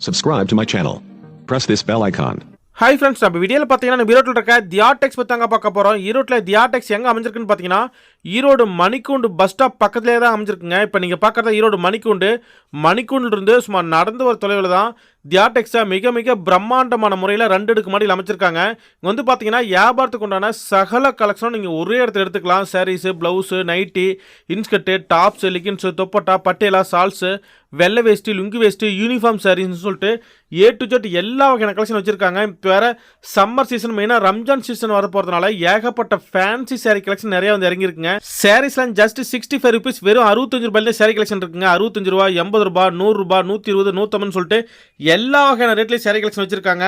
Subscribe to my channel. Press this bell icon. Hi friends நம்ம வீடியோவில் பார்த்தீங்கன்னா நம்ம ஈரோட்டில் இருக்க தியாடெக்ஸ் பற்றி தாங்க பார்க்க போகிறோம் ஈரோட்டில் தியாடெக்ஸ் எங்கே அமைஞ்சிருக்குன்னு பார்த்தீங்கன்னா ஈரோடு மணிக்கூண்டு பஸ் ஸ்டாப் பக்கத்துலேயே தான் அமைஞ்சிருக்குங்க. இப்போ நீங்கள் பார்க்குறத ஈரோடு மணிக்கூண்டு. மணிக்கூண்டிலிருந்து சுமார் நடந்து வர தொலைவில் தான் தியாடெக்ஸை மிக மிக பிரம்மாண்டமான முறையில் ரெண்டு அடுக்கு மாடியில் அமைச்சிருக்காங்க. இங்கே வந்து பார்த்தீங்கன்னா வியாபாரத்துக்கு உண்டான சகல கலெக்ஷனும் நீங்கள் ஒரே இடத்துல எடுத்துக்கலாம். Sarees blouse nightie inskirt tops leggings dupatta Patiala shawls வெள்ளை வேஷ்டி லுங்கி வேஷ்டி யூனிஃபார்ம் சாரீஸ்னு சொல்லிட்டு ஏ டு ஜெட் எல்லா வகையான கலெக்ஷன் வச்சுருக்காங்க. இப்போ வேறு சம்மர் சீசன் மெயினாக ரம்ஜான் சீசன் வர போகிறதுனால ஏகப்பட்ட ஃபேன்சி சாரீ கலெக்ஷன் நிறையா வந்து இறங்கியிருக்குங்க. சாரீஸ்லாம் ஜஸ்ட் சிக்ஸ்டி ஃபைவ் ருபீஸ் வெறும் அறுபத்தஞ்சு ரூபாயில saree கலெக்ஷன் இருக்குங்க. அறுபத்தஞ்சு ரூபா எண்பது ரூபா நூறு ரூபா நூற்றி இருபது நூற்றம்பதுன்னு சொல்லிட்டு எல்லா வகையான ரேட்லேயும் saree கலெக்ஷன் வச்சிருக்காங்க.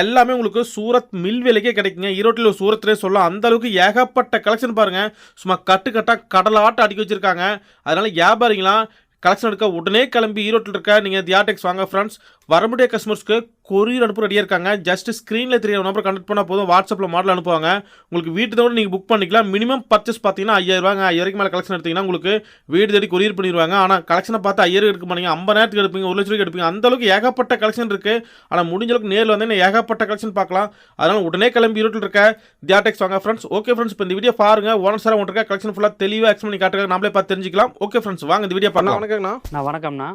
எல்லாமே உங்களுக்கு சூரத் மில் விலைக்கே கிடைக்குங்க. ஈரோட்டில் ஒரு சூரத்திலே சொல்லலாம். அந்த அளவுக்கு ஏகப்பட்ட கலெக்ஷன் பாருங்க. சும்மா கட்டு கட்டாக கடலாட்டம் அடுக்கி வச்சிருக்காங்க. அதனால வியாபாரிங்களாம் கலெக்ஷன் எடுக்க உடனே கிளம்பி ஈரோட்டில் இருக்க நீங்கள் தியாடெக்ஸ் வாங்க ஃப்ரெண்ட்ஸ் வரமுடிய கஸ்டமர்ஸ்க்கு கொரியர் அனுப்ப ரெடியாக இருக்காங்க. ஜஸ்ட் ஸ்க்ரீனில் தெரிய நம்பர் கனெக்ட் பண்ணால் போதும். வாட்ஸ்அப்பில் மாடல் அனுப்புவாங்க. உங்களுக்கு வீட்டு தவிர நீங்கள் புக் பண்ணிக்கலாம். மினிமம் பர்ச்சேஸ் பார்த்தீங்கன்னா ஐயாயிரூவாங்க ஐயாயிரம் மேலே கலெக்ஷன் எடுத்தீங்கன்னா உங்களுக்கு வீடு தேடி கொரியர் பண்ணிடுவாங்க. ஆனால் கலெக்ஷனை பார்த்து ஐயாயிரம் எடுக்க மாட்டீங்க. ஐம்பதாயிரத்துக்கு எடுப்பீங்க. ஒரு லட்ச ரூபாய்க்கு எடுப்பீங்க. அந்த அளவுக்கு ஏகப்பட்ட கலெக்ஷன் இருக்குது ஆனால் முடிஞ்ச அளவுக்கு நேரில் வந்து ஏகப்பட்ட கலெக்ஷன் பார்க்கலாம். அதனால் உடனே கிளம்பி ஈரோட்டில் இருக்க தியாடெக்ஸ் வாங்க ஃப்ரெண்ட்ஸ் ஓகே ஃப்ரெண்ட்ஸ் இப்போ இந்த வீடியோ பாருங்க. ஒன் சார் ஒன்று இருக்க கலெக்ஷன் ஃபுல்லாக தெளிவாக எக்ஸ்பிளைன் காட்டுறாங்க. நம்மளே பார்த்து தெரிஞ்சிக்கலாம். ஓகே ஃப்ரெண்ட்ஸ் வாங்க இந்த வீடியோ பண்ணலாம் வணக்கங்கண்ணா. நான் வணக்கம்ண்ணா.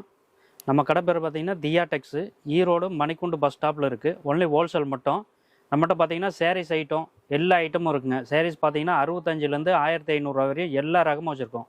நம்ம கடை பேர் பார்த்தீங்கன்னா தியாடெக்ஸு ஈரோடு மணிக்குண்டு பஸ் ஸ்டாப்பில் இருக்குது ஒன்லி ஹோல்சேல் மட்டும். நம்மகிட்ட பார்த்தீங்கன்னா சாரீஸ் ஐட்டம் எல்லா ஐட்டமும் இருக்குங்க. சாரீஸ் பார்த்தீங்கன்னா அறுபத்தஞ்சிலேருந்து ஆயிரத்தி ஐநூறுரூவா வரையும் எல்லா ரகமும் வச்சுருக்கோம்.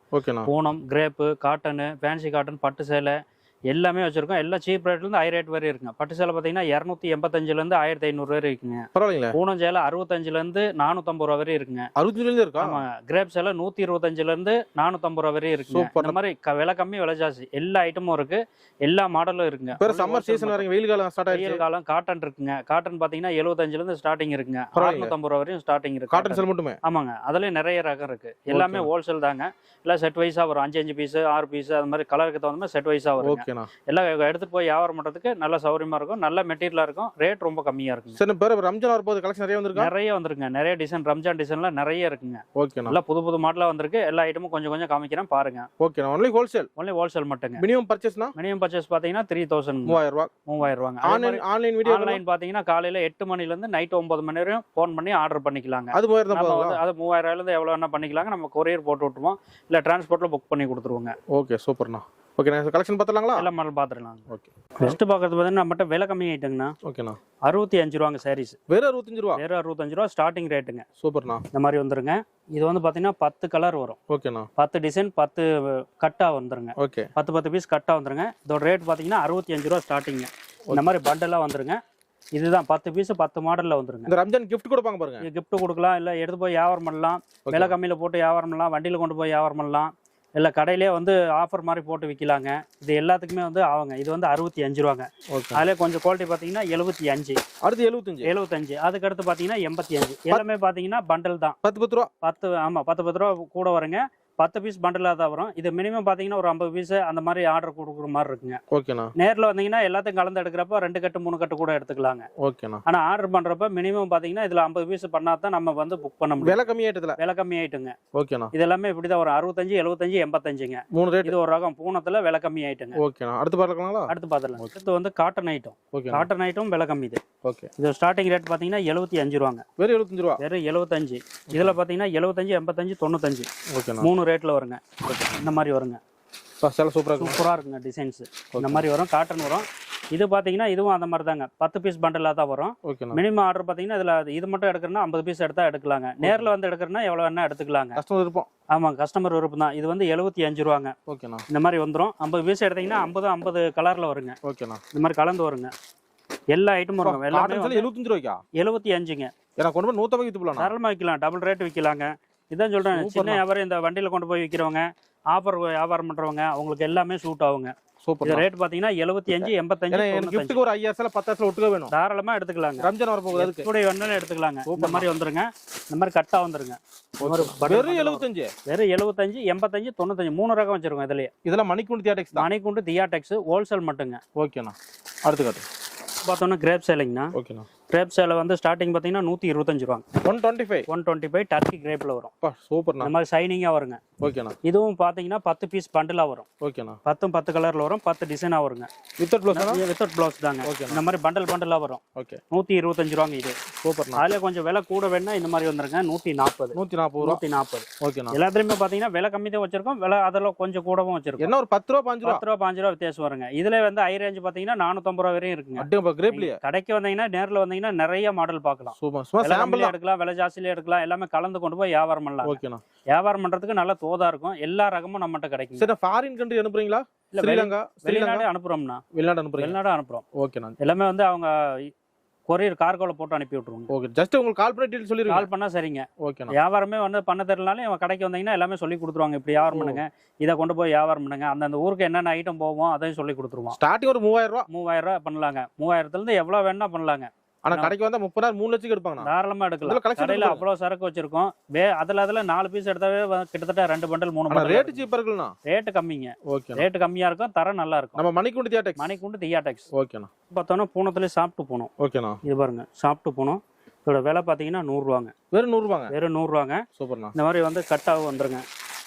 Poonam crepe cotton fancy cotton பட்டு சேலை எல்லாமே வச்சுருக்கோம். எல்லா சீப் ரேட்லேருந்து ஹை ரேட் வரை இருக்குங்க. பட்டு சேலை பார்த்தீங்கன்னா இரநூத்தி எண்பத்தஞ்சிலேருந்து ஆயிரத்தி ஐநூறு வரை இருக்குங்க. பரவாயில்லைங்களா. பூனம் சேலை அறுபத்தஞ்சிலேருந்து நானூற்றம்பது ரூபா வரை இருக்குங்க. அறுபத்தஞ்சுலேருந்து இருக்கா? ஆமாங்க கிரேப் சேலை நூற்றி இருபத்தஞ்சிலேருந்து நானூற்றம்பது ரூபா வரையும் Super. இந்த மாதிரி விலை கம்மி விலை ஜாஸ்தி. எல்லா ஐட்டமும் இருக்கு. எல்லா மாடலும் இருக்குங்க. Summer season. வரீங்க வெயில் காலம் ஸ்டார்ட் வெயில் காலம் காட்டன் இருக்குங்க. காட்டன் பாத்தீங்கன்னா 75 இருந்து ஸ்டார்டிங் இருக்குங்க. அறுநூத்தம்பது ரூபா வரையும் ஸ்டார்டிங் இருக்கு. காட்டன் செல் மட்டுமே? ஆமாங்க. அதுலயும் நிறைய ரகம் இருக்கு. எல்லாமே ஹோல்சேல் தாங்க. எல்லாம் செட் வைஸா வரும். அஞ்சு அஞ்சு பீஸ் ஆறு பீஸ் அது மாதிரி கலருக்கு தகுந்த மாதிரி செட் வைஸா வரும் ஓகேண்ணா. எல்லாம் எடுத்துட்டு போய் வியாபாரம் பண்றதுக்கு நல்ல சௌகரியமா இருக்கும். நல்ல மெட்டீரியலா இருக்கும். ரேட் ரொம்ப கம்மியா இருக்குங்க. சரி பேர் ரம்ஜான் வரப்போது கலெக்ஷன் நிறைய வந்திருக்கா? நிறைய வந்திருக்குங்க. நிறைய டிசைன் ரம்ஜான் டிசைன்லாம் நிறைய இருக்குங்க. ஓகேண்ணா. எல்லாம் புது புது மாடலா வந்திருக்கு. எல்லா ஐட்டமும் கொஞ்சம் கொஞ்சம் காமிக்கிறேன் பாருங்க. ஓகேண்ணா. ஒன்லி ஹோல்சேல் ஒன்லி ஹோல்சேல் மட்டுங்க. மினிமம் பர்ச்சேஸ்னா மினிமம் பர்ச்சேஸ் பாத்தீங்கன்னா த்ரீ தௌசண்ட் மூவாயிரம் ரூபாய் மூவாயிரம் ரூபாங்க. ஆன்லைன் ஆன்லைன் வீடியோ ஆன்லைன் பாத்தீங்கன்னா காலையில எட்டு மணில இருந்து நைட் ஒன்பது மணி வரையும் ஃபோன் பண்ணி ஆர்டர் பண்ணிக்கலாங்க. அது மூவாயிரம் அது மூவாயிரம் ரூபாயில இருந்து எவ்வளவு வேணா பண்ணிக்கலாங்க. நம்ம கொரியர் போட்டு விட்டுருவோம். இல்ல டிரான்ஸ்போர்ட்ல புக் பண்ணி கொடுத்துருவோங்க. ஓகே சூப்பர்ண்ணா. ஓகே நான் கலெக்ஷன் பார்த்துலாங்களா எல்லா மாடல் பாத்துடலாம் ஓகே. ஃபர்ஸ்ட் பாக்குறது பார்த்தீங்கன்னா நம்மகிட்ட விலை கம்மி ஆயிட்டுங்கண்ணா ஓகேண்ணா. அறுபத்தி அஞ்சு ரூபாங்க சாரீஸ் வெறும் அறுபத்தஞ்சு ரூபா? வெறும் அறுபத்தஞ்சு ரூபா ஸ்டார்டிங் ரேட்டுங்க சூப்பர்ண்ணா. இந்த மாதிரி வந்துருங்க. இது வந்து பாத்தீங்கன்னா பத்து கலர் வரும். ஓகேண்ணா. பத்து டிசைன் பத்து கட்டா வந்துருங்க. ஓகே. பத்து பத்து பீஸ் கட்டா வந்துருங்க. இதோட ரேட் பாத்தீங்கன்னா அறுபத்தி அஞ்சு ரூபா ஸ்டார்டிங்க இந்த மாதிரி பண்டெல்லாம் வந்துருங்க. இதுதான் பத்து பீஸ் பத்து மாடல்ல வந்துருங்க. இந்த ரம்ஜான் கிஃப்ட் கொடுப்பாங்க பாருங்க. கிஃப்ட் கொடுக்கலாம் இல்லை எடுத்து போய் வியாபாரம் பண்ணலாம். விலை கம்மியில் போட்டு வியாபாரம் பண்ணலாம். வண்டியில் கொண்டு போய் வியாபாரம் பண்ணலாம். இல்லை கடையிலே வந்து ஆஃபர் மாதிரி போட்டு விற்கலாங்க இது எல்லாத்துக்குமே வந்து ஆகுங்க. இது வந்து அறுபத்தி அஞ்சு ரூபாங்க. அதிலே கொஞ்சம் குவாலிட்டி பார்த்தீங்கன்னா எழுபத்தி அஞ்சு. அடுத்து எழுபத்தஞ்சு. எழுபத்தஞ்சு. அதுக்கடுத்து பார்த்தீங்கன்னா எண்பத்தி அஞ்சு. எல்லாமே பார்த்தீங்கன்னா பண்டல் தான். பத்து பத்து ரூபா. பத்து ஆமாம் பத்து பத்து ரூபா கூட வருங்க. பத்து பீஸ் பண்டலாக தான் வரும். இது மினிமம் பார்த்தீங்கன்னா ஒரு ஐம்பது பீஸ் அந்த மாதிரி ஆர்டர் கொடுக்குற மாதிரி இருக்குங்க. ஓகேண்ணா. நேரில் வந்தீங்கன்னா எல்லாத்தையும் கலந்து எடுக்கிறப்ப ரெண்டு கட்டு மூணு கட்டு கூட எடுத்துக்கலாங்க. ஓகேண்ணா. ஆனால் ஆர்டர் பண்ணுறப்ப மினிமம் பார்த்தீங்கன்னா இதில் ஐம்பது பீஸ் பண்ணால் தான் நம்ம வந்து புக் பண்ண முடியும். விலை கம்மியாயிட்டதுல விலை கம்மி ஆயிட்டுங்க. ஓகேண்ணா. இது எல்லாமே இப்படி தான் வரும் அறுபத்தஞ்சு எழுபத்தஞ்சு எண்பத்தஞ்சுங்க. மூணு ரேட் இது ஒரு ரகம். பூனத்தில் விலை கம்மி ஆயிட்டுங்க. ஓகேண்ணா. அடுத்து பார்க்கலாங்களா அடுத்து பார்த்துலாம் அடுத்து வந்து காட்டன் ஐட்டம் ஓகேண்ணா. காட்டன் ஐட்டம் விலை கம்மி இது. ஓகே. இது ஸ்டார்டிங் ரேட் பார்த்தீங்கன்னா எழுபத்தி அஞ்சு ரூபாங்க. வெறும் எழுபத்தஞ்சு ரூபா? வெறும் எழுபத்தஞ்சு. இதில் பார்த்தீங்கன்னா எழுபத்தஞ்சு எண்பத்தஞ்சு தொண்ணூத்தஞ்சு. ஓகேண்ணா. மூணு ரேட்டில் வருங்க. இந்த மாதிரி வருங்க. சேலை சூப்பராக சூப்பராக இருக்குங்க டிசைன்ஸ் இந்த மாதிரி வரும். காட்டன் வரும். இது பார்த்தீங்கன்னா இதுவும் அந்த மாதிரி தாங்க. பத்து பீஸ் பண்டலாக தான் வரும். மினிமம் ஆர்டர் பார்த்தீங்கன்னா இதில் இது மட்டும் எடுக்கிறனா ஐம்பது பீஸ் எடுத்தா எடுக்கலாங்க. நேரில் வந்து எடுக்கிறனா எவ்வளோ வேணா எடுத்துக்கலாங்க. கஸ்டமர் இருப்போம் ஆமாம் கஸ்டமர் விருப்பம் தான். இது வந்து எழுபத்தி அஞ்சு ரூபாங்க. ஓகேண்ணா இந்த மாதிரி வந்துடும் ஐம்பது பீஸ் எடுத்தீங்கன்னா ஐம்பது ஐம்பது கலரில் வருங்க. ஓகேண்ணா இந்த மாதிரி கலந்து வருங்க. எல்லா ஐட்டமும் வருங்க. எல்லாமே எழுபத்தஞ்சு ரூபாய்க்கா? எழுபத்தி அஞ்சுங்க. எனக்கு கொண்டு போய் நூற்றம்பது வித்து போலாம் தாராளமாக விற்கலாம் டபுள் ரேட் விற்கலாங்க இதான் சொல்கிறேன் Super சின்ன. வியாபாரம் இந்த வண்டியில் கொண்டு போய் விற்கிறவங்க ஆஃபர் வியாபாரம் பண்ணுறவங்க அவங்களுக்கு எல்லாமே சூட் ஆகுங்க. சூப்பர் ரேட் பார்த்தீங்கன்னா எழுபத்தி அஞ்சு எண்பத்தஞ்சு கிஃப்ட்டுக்கு ஒரு ஐயாயிரம் பத்தாயிரம் ஒட்டுக்க வேணும். தாராளமாக எடுத்துக்கலாங்க ரம்ஜான் வரப்போகுது அதுக்கு. கூட வேணாலும் எடுத்துக்கலாங்க. இந்த மாதிரி வந்துருங்க. இந்த மாதிரி கட்டா வந்துருங்க. வெறும் எழுபத்தஞ்சு வெறும் எழுபத்தஞ்சு எண்பத்தஞ்சு தொண்ணூத்தஞ்சு மூணு ரகம் வச்சிருக்கோம் இதுலயே. இதெல்லாம் மணிக்குண்டு தியாடெக்ஸ் மணிக்குண்டு தியாடெக்ஸ் ஹோல்சேல் மட்டுங்க. ஓகேண்ணா அடுத்து காட்டு. பார்த்தோன்னா கிரேப் சேலிங்கண்ணா ஓகேண்ணா கிரேப் சேலை வந்து ஸ்டார்டிங் பார்த்தீங்கன்னா நூற்றி இருபத்தஞ்சு ரூபாங்க. One twenty five one twenty five Turkey கிரேப்பில் வரும் சூப்பர்ண்ணா இந்த மாதிரி ஷைனிங்காக வருங்க. ஓகேண்ணா. இதுவும் பார்த்தீங்கன்னா பத்து பீஸ் பண்டிலாக வரும். ஓகேண்ணா. பத்தும் பத்து கலரில் வரும் பத்து டிசைனாக வருங்க. வித்தவுட் ப்ளவுஸ்ண்ணா வித்தவுட் ப்ளவுஸ் தாங்க. ஓகேண்ணா. இந்த மாதிரி பண்டல் பண்டலாக வரும். ஓகே. நூற்றி இருபத்தஞ்சு ரூபாங்க இது. சூப்பர்ண்ணா அதில் கொஞ்சம் விலை கூட வேணா இந்த மாதிரி வந்துருங்க. நூற்றி நாற்பது நூற்றி நாற்பது ரூபா? நூற்றி நாற்பது ஓகேண்ணா. எல்லாத்துலேயுமே பார்த்தீங்கன்னா விலை கம்மி தான் வச்சிருக்கோம். விலை அதில் கொஞ்சம் கூடவும் வச்சிருக்கோம். என்ன ஒரு பத்து ரூபா பாஞ்சு ரூபா? பத்து ரூபா பாஞ்சு ரூபா வித்தியாசம் வருங்க. இதுல வந்து ஹை ரேஞ்ச் பார்த்தீங்கன்னா நானூற்றம்பது ரூபா வரையும் இருக்குங்க. கடைக்கு வந்தீங்கன்னா நேரில் வந்தீங்கன்னா நிறைய மாடல் பார்க்கலாம். சாம்பிள் எடுக்கலாம் விலை ஜாஸ்தியில எடுக்கலாம் எல்லாமே கலந்து கொண்டு போய் வியாபாரம் பண்ணலாம். ஓகேண்ணா. வியாபாரம் பண்றதுக்கு நல்ல தோதா இருக்கும். எல்லா ரகமும் நம்மகிட்ட கிடைக்கும் சரி ஃபாரின் கண்ட்ரி அனுப்புறீங்களா? ஸ்ரீலங்கா? வெளிநாடு அனுப்புறோம்னா வெளிநாடு அனுப்புறீங்க. வெளிநாடு அனுப்புறோம். ஓகேண்ணா. எல்லாமே வந்து அவங்க கொரியர் கார்கோல போட்டு அனுப்பி விட்டுருவோங்க. ஓகே ஜஸ்ட் உங்களுக்கு கால் பண்ணி டீட்டெயில் சொல்லிருங்க கால் பண்ணா சரிங்க. ஓகேண்ணா. வியாபாரமே வந்து பண்ண தெரியலனாலும் இவங்க கடைக்கு வந்தீங்கன்னா எல்லாமே சொல்லி கொடுத்துருவாங்க. இப்படி வியாபாரம் பண்ணுங்க. இதை கொண்டு போய் வியாபாரம் பண்ணுங்க. அந்தந்த ஊருக்கு என்னென்ன ஐட்டம் போவோம் அதையும் சொல்லி கொடுத்துருவோம். ஸ்டார்டிங் ஒரு மூவாயிரம் ரூபா. மூவாயிரம் ரூபாய் பண்ணலாங்க. மூவாயிரத்துல இருந்து எவ்வளவு வேணா பண்ணலாங்க. ஆனா கடைக்கு வந்தா முப்பதாயிரம் மூணு லட்சம் எடுப்பாங்கண்ணா. தாராளமா எடுக்கலாம். கடையில. அவ்வளவு சரக்கு வச்சிருக்கோம். வே அதுல அதுல நாலு பீஸ் எடுத்தாவே கிட்டத்தட்ட ரெண்டு பண்டல் மூணு பண்டல் ரேட்டு சீப்பா இருக்குண்ணா ரேட்டு கம்மிங்க. ஓகேண்ணா ரேட்டு கம்மியா இருக்கும் தரம் நல்லா இருக்கும். நம்ம மணிக்குண்டு தியேட்டெக்ஸ் மணிக்குண்டு தியாடெக்ஸ் ஓகேண்ணா பார்த்தோன்னா பூனத்துலேயே சாப்பிட்டு போனோம். ஓகேண்ணா இது பாருங்க சாப்பிட்டு போனோம். இதோட விலை பார்த்தீங்கன்னா நூறுரூவாங்க. வெறும் நூறுபாங்க வெறும் நூறுரூவாங்க. சூப்பர்ண்ணா. இந்த மாதிரி வந்து கட்டாக வந்துருங்க.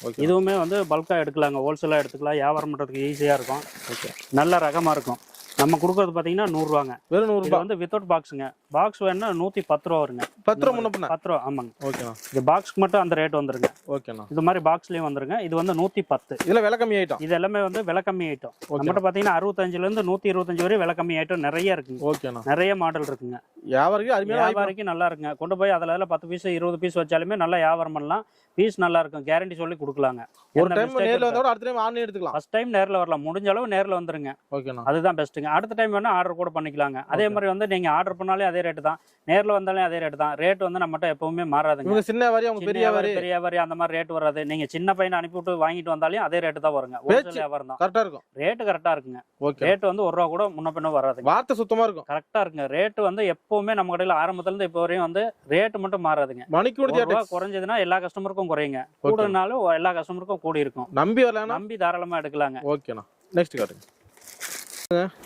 ஓகே இதுவுமே வந்து பல்காக எடுக்கலாங்க. ஹோல்சேலாக எடுத்துக்கலாம். வியாபாரம் பண்ணுறதுக்கு ஈஸியாக இருக்கும். ஓகே நல்ல ரகமாக இருக்கும். நம்ம கொடுக்கறது பார்த்தீங்கன்னா நூறுரூவாங்க வெறும் நூறு இது ரூபாய் வந்து வித்தவுட் பாக்ஸுங்க பாக்ஸ் வேணும்னா நூற்றி பத்து ரூபா வருங்க. பத்து ரூபா முன்ன பத்து ரூபா ஆமாங்க. ஓகேண்ணா இது பாக்ஸ்க்கு மட்டும் அந்த ரேட் வந்துருங்க. ஓகேண்ணா இது மாதிரி பாக்ஸ்லேயும் வந்துருங்க. இது வந்து நூற்றி பத்து. இதுல விலை கம்மி ஆயிட்டோம். இது எல்லாமே வந்து விலை கம்மி ஓகே நம்மகிட்ட பார்த்தீங்கன்னா அறுபத்தஞ்சுலேருந்து நூற்றி இருபத்தஞ்சு வரை விலை கம்மி ஐட்டம் நிறைய இருக்குங்க. ஓகேண்ணா நிறைய மாடல் இருக்குங்க. வியாபாரிக்கு வாய்ப்பு. வியாபாரிக்கு நல்லா இருக்குங்க. கொண்டு போய் அதில் அதில் பத்து பீஸ் இருபது பீஸ் வச்சாலுமே நல்லா வியாபாரம் பண்ணலாம். பீஸ் நல்லா இருக்கும். கேரண்டி சொல்லி கொடுக்கலாங்க. ஒரு டைம் நேர்ல வந்தா கூட அடுத்த டைம் ஆன்லைன் எடுத்துக்கலாம். ஃபர்ஸ்ட் டைம் நேரில் வரலாம். முடிஞ்ச அளவு நேரில் வந்துருங்க. ஓகேண்ணா அதுதான் பெஸ்ட்டுங்க அடுத்த டைம் வேணா ஆர்டர் கூட பண்ணிக்கலாங்க. அதே மாதிரி வந்து நீங்க ஆர்டர் பண்ணாலே அதே ரேட்டு தான். நேரில் வந்தாலே அதே ரேட்டு தான். ரேட் வந்து நம்மகிட்ட எப்பவுமே மாறாதுங்க. சின்ன வாரி அவங்க பெரிய வாரி பெரிய வியாபாரி அந்த மாதிரி ரேட் வராது. நீங்க சின்ன பையனை அனுப்பி விட்டு வாங்கிட்டு வந்தாலும் அதே ரேட்டு தான் வருங்க. ஹோல்சேல் வியாபாரம் தான். கரெக்டா இருக்கும். ரேட்டு கரெக்டா இருக்குங்க. ஓகே ரேட் வந்து ஒரு ரூபா கூட முன்ன பின்ன வராதுங்க. வார்த்தை சுத்தமா இருக்கும். கரெக்டா இருக்குங்க. ரேட் வந்து எப்பவுமே நம்ம கடையில ஆரம்பத்துல இருந்து இப்போ வரையும் வந்து ரேட் மட்டும் மாறாதுங்க. தியேட்டெக்ஸ் குறைஞ்சதுன்னா எல்லா கஸ்டமருக்கும் குறையுங்க. கூடுனாலும் எல்லா கஸ்டமருக்கும் கூடி இருக்கும். நம்பி நம்பி தாராளமா எடுக்கலாங்க. ஓகேண்ணா நெக்ஸ்ட் காட்டுங்க.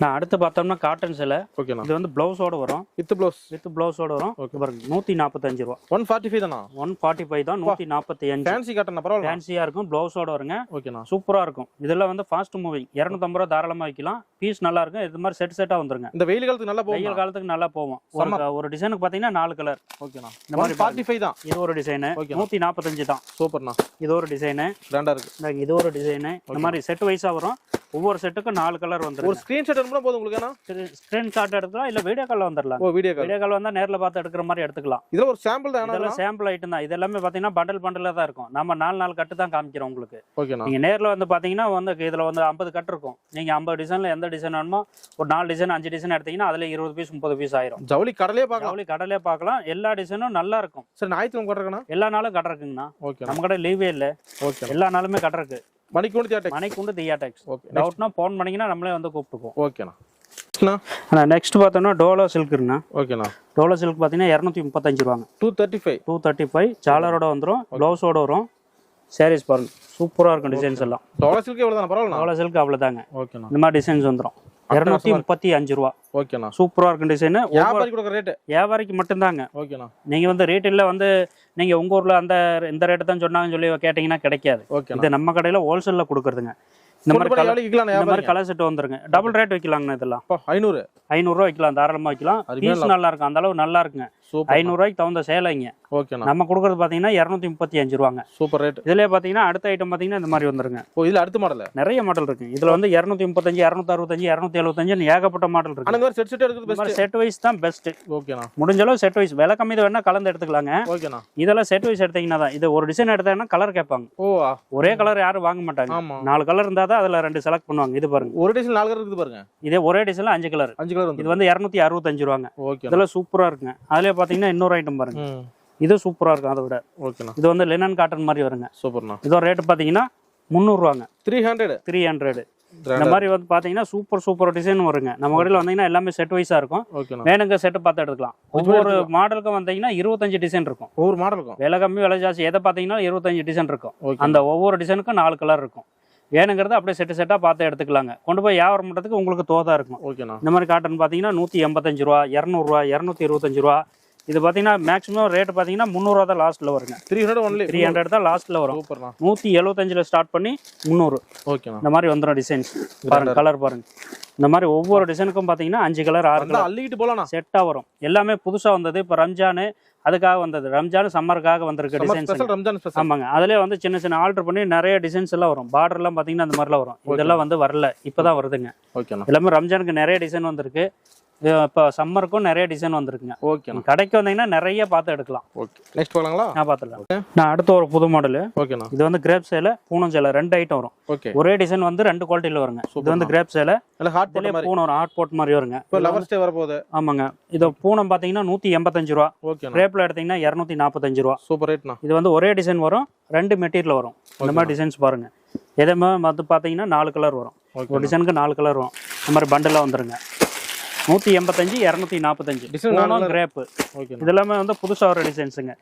நான் அடுத்து பார்த்தோம்னா காட்டன் சேலை. ஓகேண்ணா இது வந்து பிளவுஸோட வரும். வித் ப்ளவுஸ் வித் பிளவுஸோட வரும். இது பாருங்க நூத்தி நாற்பத்தஞ்சு ரூபா. ஒன் ஃபார்ட்டி ஃபைவ் தானா? ஒன் ஃபார்ட்டி ஃபைவ் தான் நூத்தி நாற்பத்தி அஞ்சு ஃபேன்சி காட்டன் பரவாயில்ல. ஃபேன்சியா இருக்கும் பிளவுஸோட வருங்க. ஓகேண்ணா சூப்பரா இருக்கும். இதெல்லாம் வந்து ஃபாஸ்ட் மூவிங் இரநூத்தம்பது ரூபா தாராளமா வைக்கலாம். பீஸ் நல்லா இருக்கும். இது மாதிரி செட் செட்டா வந்துருங்க. இந்த வெயில் காலத்துக்கு நல்லா வெயில் போகும் காலத்துக்கு நல்லா போகும். ஒரு. ஒரு டிசைனுக்கு பாத்தீங்கன்னா நாலு கலர் ஓகேண்ணா இந்த மாதிரி ஃபார்ட்டி ஃபைவ் தான். இது ஒரு டிசைனு. நூத்தி நாற்பத்தஞ்சு தான். சூப்பர்ண்ணா இது ஒரு டிசைனு கிராண்டா இருக்கு. இது ஒரு டிசைனு இந்த மாதிரி செட் வைஸா வரும். ஒவ்வொரு செட்டுக்கும் நாலு கலர் ஒரு வந்துரும் ஸ்கிரீன்ஷாட் அனுப்புனா போதும் உங்களுக்கு ஏன்னா ஸ்கிரீன்ஷாட் எடுக்கலாம் இல்ல வீடியோ கால் வந்துடலாம். ஓ வீடியோ கால் வீடியோ கால் வந்தா நேர்ல பார்த்து எடுக்கிற மாதிரி எடுத்துக்கலாம். இதுல ஒரு சாம்பிள் தான் இதெல்லாம் சாம்பிள் ஐட்டம் தான். இது எல்லாமே பாத்தீங்கன்னா பண்டல் பண்டலா தான் இருக்கும். நம்ம நாலு நாலு கட்டு தான் காமிக்கிறோம் உங்களுக்கு. ஓகேண்ணா நீங்க நேர்ல வந்து பாத்தீங்கன்னா வந்து இதுல வந்து ஐம்பது கட்டு இருக்கும். நீங்க ஐம்பது டிசைன்ல எந்த டிசைன் வேணுமோ ஒரு நாலு டிசைன் அஞ்சு டிசைன் எடுத்தீங்கன்னா அதுல இருபது பீஸ் முப்பது பீஸ் ஆயிரும். ஜவுளி கடலே பார்க்கலாம். ஜவுளி கடலே பார்க்கலாம். எல்லா டிசைனும் நல்லா இருக்கும். சரி ஞாயிற்றுக்கிழமை கொட்டுறேங்கண்ணா எல்லா நாளும் கடை இருக்குங்கண்ணா ஓகேண்ணா நம்ம கடை லீவே இல்ல. ஓகே எல்லா நாளுமே கடை மணிக்குண்டு தியேட்டெக்ஸ் மணிக்குண்டு தியாடெக்ஸ் ஓகே டவுட்னா ஃபோன் பண்ணீங்கன்னா நம்மளே வந்து கூப்பிட்டுக்குவோம் ஓகேண்ணா அண்ணா. நெக்ஸ்ட் பார்த்தோம்னா டோலோ சில்க்குண்ணா ஓகேண்ணா டோலோ சில்க் பார்த்தீங்கன்னா இரநூத்தி முப்பத்தஞ்சு ரூபாங்க. Two thirty five two thirty five சாலரோட வந்துடும் ப்ளவுஸோட வரும். சாரீஸ் பாருங்க சூப்பராக இருக்கும் டிசைன்ஸ் எல்லாம். டோலர் சில்க் எவ்வளோ தானே பரவாயில்ல டோலோ சில்க் அவ்வளோதாங்க ஓகேண்ணா இந்த மாதிரி டிசைன்ஸ் வந்துடும் இரநூத்தி முப்பத்தி அஞ்சு ரூபா. ஓகேண்ணா. சூப்பராக இருக்கும் டிசைனு வியாபாரி கொடுக்குற ரேட்டு வியாபாரிக்கு மட்டும்தாங்க. ஓகேண்ணா. நீங்கள் வந்து ரீட்டெயிலில் வந்து நீங்கள் உங்கள் ஊரில் அந்த இந்த ரேட்டு தான் சொன்னாங்கன்னு சொல்லி கேட்டிங்கன்னா கிடைக்காது. ஓகேண்ணா. இது நம்ம கடையில் ஹோல்சேலில் கொடுக்குறதுங்க. இந்த மாதிரி இந்த மாதிரி கலர் செட் வந்துருங்க. டபுள் ரேட் வைக்கலாங்கண்ணா இதெல்லாம். ஐநூறு. ஐநூறுரூவா வைக்கலாம் தாராளமாக வைக்கலாம். பீஸ் நல்லா இருக்கும். அந்த அளவு நல்லா இருக்குங்க. ஐநூறுரூவாய்க்கு தகுந்த சேலைங்க ஓகேண்ணா நம்ம கொடுக்குறது பார்த்தீங்கன்னா இரநூத்தி முப்பத்தி அஞ்சு ரூபாங்க. Super rate. இதுலேயே பார்த்தீங்கன்னா அடுத்த ஐட்டம் பார்த்தீங்கன்னா இந்த மாதிரி வந்துருங்க. ஓ இதுல அடுத்த மாடல் நிறைய மாடல் இருக்கு. இதுல வந்து இரநூத்தி முப்பத்தஞ்சு இரநூத்தி அறுபத்தஞ்சு இரநூத்தி எழுபத்தஞ்சு ஏகப்பட்ட மாடல் இருக்கு. அந்த மாதிரி செட் செட் எடுக்கிறது செட் வைஸ் தான் பெஸ்ட் ஓகேண்ணா முடிஞ்ச அளவு செட் வைஸ் விலை கம்மி வேணா கலந்து எடுத்துக்கலாங்க. ஓகேண்ணா இதெல்லாம் செட் வைஸ் எடுத்தீங்கன்னா தான். இது ஒரு டிசைன் எடுத்தாங்கன்னா கலர் கேட்பாங்க. ஓ ஒரே கலர் யாரும் வாங்க மாட்டாங்க. நாலு கலர் இருந்தால் தான் அதில் ரெண்டு செலக்ட் பண்ணுவாங்க. இது பாருங்க. ஒரு டிசைன் நாலு கலர் இருக்குது பாருங்க. இதே ஒரே டிசைன்ல அஞ்சு கலர் அஞ்சு கலர் இது வந்து இரநூத்தி அறுபத்தஞ்சு ரூபாங்க. ஓகே இதெல்லாம் சூப்பரா இருக்குங்க. அதுலயே பாத்தீங்கன்னா இன்னொரு ஐட்டம் பாருங்க. இது சூப்பரா இருக்கும் அதை விட. ஓகேண்ணா. இது வந்து லினன் காட்டன் மாதிரி வருங்க. சூப்பர்ண்ணா. இதோட ரேட் பாத்தீங்கன்னா முந்நூறுவாங்க. த்ரீ ஹண்ட்ரட் த்ரீ ஹண்ட்ரட் இந்த மாதிரி வந்து பாத்தீங்கன்னா சூப்பர் சூப்பர் டிசைன் வருங்க. நம்ம கடையில் வந்தீங்கன்னா எல்லாமே செட் வைஸா இருக்கும். வேணுங்க செட்டு பார்த்து எடுத்துக்கலாம். ஒவ்வொரு மாடலுக்கும் வந்தீங்கன்னா இருபத்தஞ்சு டிசைன் இருக்கும். ஒவ்வொரு மாடல் இருக்கும் விலை கம்மி விலை ஜாஸ்தி எதை பார்த்தீங்கன்னா இருபத்தஞ்சு டிசைன் இருக்கும். அந்த ஒவ்வொரு டிசைனுக்கும் நாலு கலர் இருக்கும். வேணுங்கிறத அப்படியே செட்டு செட்டாக பார்த்து எடுத்துக்கலாங்க. கொண்டு போய் வியாபாரம் பண்ணுறதுக்கு உங்களுக்கு தோதா இருக்கும். ஓகேண்ணா. இந்த மாதிரி காட்டன் பார்த்தீங்கன்னா நூற்றி எண்பத்தஞ்சு ரூபா இரநூறுவா இரநூத்தி இருபத்தஞ்சு ரூபா இது பார்த்தீங்கன்னா மேக்ஸிமம் ரேட் பார்த்தீங்கன்னா முந்நூறுவா தான் லாஸ்ட்டில் வருங்க. Three hundred only three hundred தான் லாஸ்ட்டில் வரும். நூற்றி எழுபத்தஞ்சில் ஸ்டார்ட் பண்ணி முந்நூறு. ஓகேண்ணா இந்த மாதிரி வந்துடும் டிசைன்ஸ் பாருங்க கலர் பாருங்க. இந்த மாதிரி ஒவ்வொரு டிசைனுக்கும் பார்த்தீங்கன்னா அஞ்சு கலர் ஆறு கலர் அள்ளிக்கிட்டு போலாண்ணா. செட்டாக வரும். எல்லாமே புதுசாக வந்தது. இப்போ ரம்ஜானு அதுக்காக வந்தது. ரம்ஜான் சம்மருக்காக வந்திருக்கு டிசைன்ஸ் ஆமாங்க. அதுலேயே வந்து சின்ன சின்ன ஆல்டர் பண்ணி நிறைய டிசைன்ஸ் எல்லாம் வரும். பார்டர்லாம் பார்த்தீங்கன்னா அந்த மாதிரிலாம் வரும். இதெல்லாம் வந்து வரல. இப்போ தான் வருதுங்க ஓகேண்ணா எல்லாமே ரம்ஜானுக்கு நிறைய டிசைன் வந்திருக்கு. இப்போ சம்மருக்கும் நிறைய டிசைன் வந்திருக்குங்க. ஓகேண்ணா கடைக்கு வந்தீங்கன்னா நிறைய பார்த்து எடுக்கலாம். ஓகே நெக்ஸ்ட் போலாங்களா? நான் பார்த்துக்கலாம் நான் அடுத்த ஒரு புது மாடலு ஓகேண்ணா இது வந்து கிரேப் சேலை பூனம் சேலை ரெண்டு ஐட்டம் வரும். ஓகே ஒரே டிசைன் வந்து ரெண்டு குவாலிட்டியில் வருங்க. இது வந்து கிரேப் சேலை. நல்ல ஹாட் மாதிரி. பூனம் வரும் ஹாட் போட் மாதிரி வருங்க. இப்போ லவர்ஸ் டே வரப்போகுது. ஆமாங்க. இது பூனம் பார்த்தீங்கன்னா நூற்றி எண்பத்தஞ்சு ரூபா. ஓகேண்ணா கிரேப்பில் எடுத்தீங்கன்னா இரநூத்தி நாற்பத்தஞ்சு ரூபா. சூப்பர் ரேட்ண்ணா இது வந்து ஒரே டிசைன் வரும். ரெண்டு மெட்டீரியல் வரும். இந்த மாதிரி டிசைன்ஸ் பாருங்க. எதுவுமே வந்து பார்த்தீங்கன்னா நாலு கலர் வரும். ஓகே ஒரு டிசைனுக்கு நாலு கலர் வரும். இந்த மாதிரி பண்டலாக வந்துருங்க. நூற்றி எண்பத்தஞ்சு இரநூத்தி நாற்பத்தஞ்சு. கிரேப்பு ஓகேண்ணா. இது எல்லாமே வந்து புதுசாக வர டிசைன்ஸுங்க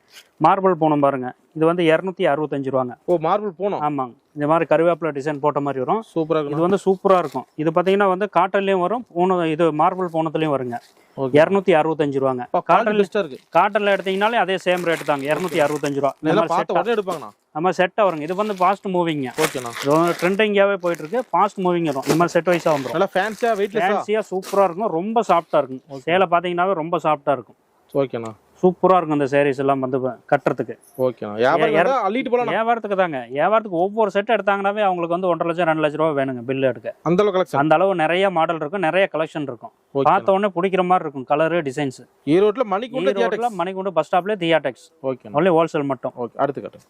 மார்பிள் பூனம் பாருங்க. இது வந்து இரநூத்தி அறுபத்தஞ்சு ரூபாங்க. ஓ மார்பிள் போனோம்? ஆமாங்க. இந்த மாதிரி கருவேப்பிலை டிசைன் போட்ட மாதிரி வரும். சூப்பரா இது வந்து சூப்பராக இருக்கும். இது பார்த்தீங்கன்னா வந்து காட்டன்லேயும் வரும் பூனம் இது மார்பிள் பூனத்துலேயும் வருங்க. ஓகே. இரநூத்தி அறுபத்தஞ்சு ரூபாங்க. காட்டன் பெஸ்ட்டாக இருக்கு. காட்டன்ல எடுத்தீங்கனாலே அதே சேம் ரேட் தாங்க. இரநூத்தி அறுபத்தஞ்சு ரூபா. செட்டா உடனே எடுப்பாங்கண்ணா. நம்ம செட்டாக வருங்க. இது வந்து ஃபாஸ்ட் மூவிங்க ஓகேண்ணா. ட்ரெண்டிங்காகவே போயிட்டு இருக்கு ஃபாஸ்ட் மூவிங் வரும். இந்த மாதிரி செட் வைஸாக வந்துடும் நல்லா ஃபேன்ஸியா வெயிட்லெஸ்ஸா ஃபேன்சியாக சூப்பராக இருக்கும். ரொம்ப சாஃப்டாக இருக்கும். சேலை பார்த்தீங்கன்னாவே ரொம்ப சாஃப்டாக இருக்கும். ஓகேண்ணா. சூப்பராக இருக்கும் இந்த sarees எல்லாம் வந்து கட்டுறதுக்கு. ஓகேண்ணா. வியாபாரம் அள்ளிட்டு வியாபாரத்துக்கு தாங்க. வியாபாரத்துக்கு ஒவ்வொரு செட் எடுத்தாங்கன்னாவே அவங்களுக்கு வந்து ஒன்றரை லட்சம் ரெண்டு லட்ச ரூபா வேணுங்க பில் எடுக்க. அந்த அளவு கலெக்ஷன் அந்த அளவு நிறைய மாடல் இருக்கும் நிறைய கலெக்ஷன் இருக்கும். ஓகே பார்த்த உடனே பிடிக்கிற மாதிரி இருக்கும் கலரு டிசைன்ஸ் ஈரோட்டில் மணிக்குண்டு பஸ் ஸ்டாப்லேயே தியாடெக்ஸ் ஓகேண்ணா. ஒன்லி ஹோல்சேல் மட்டும். ஓகே அடுத்து கட்டு.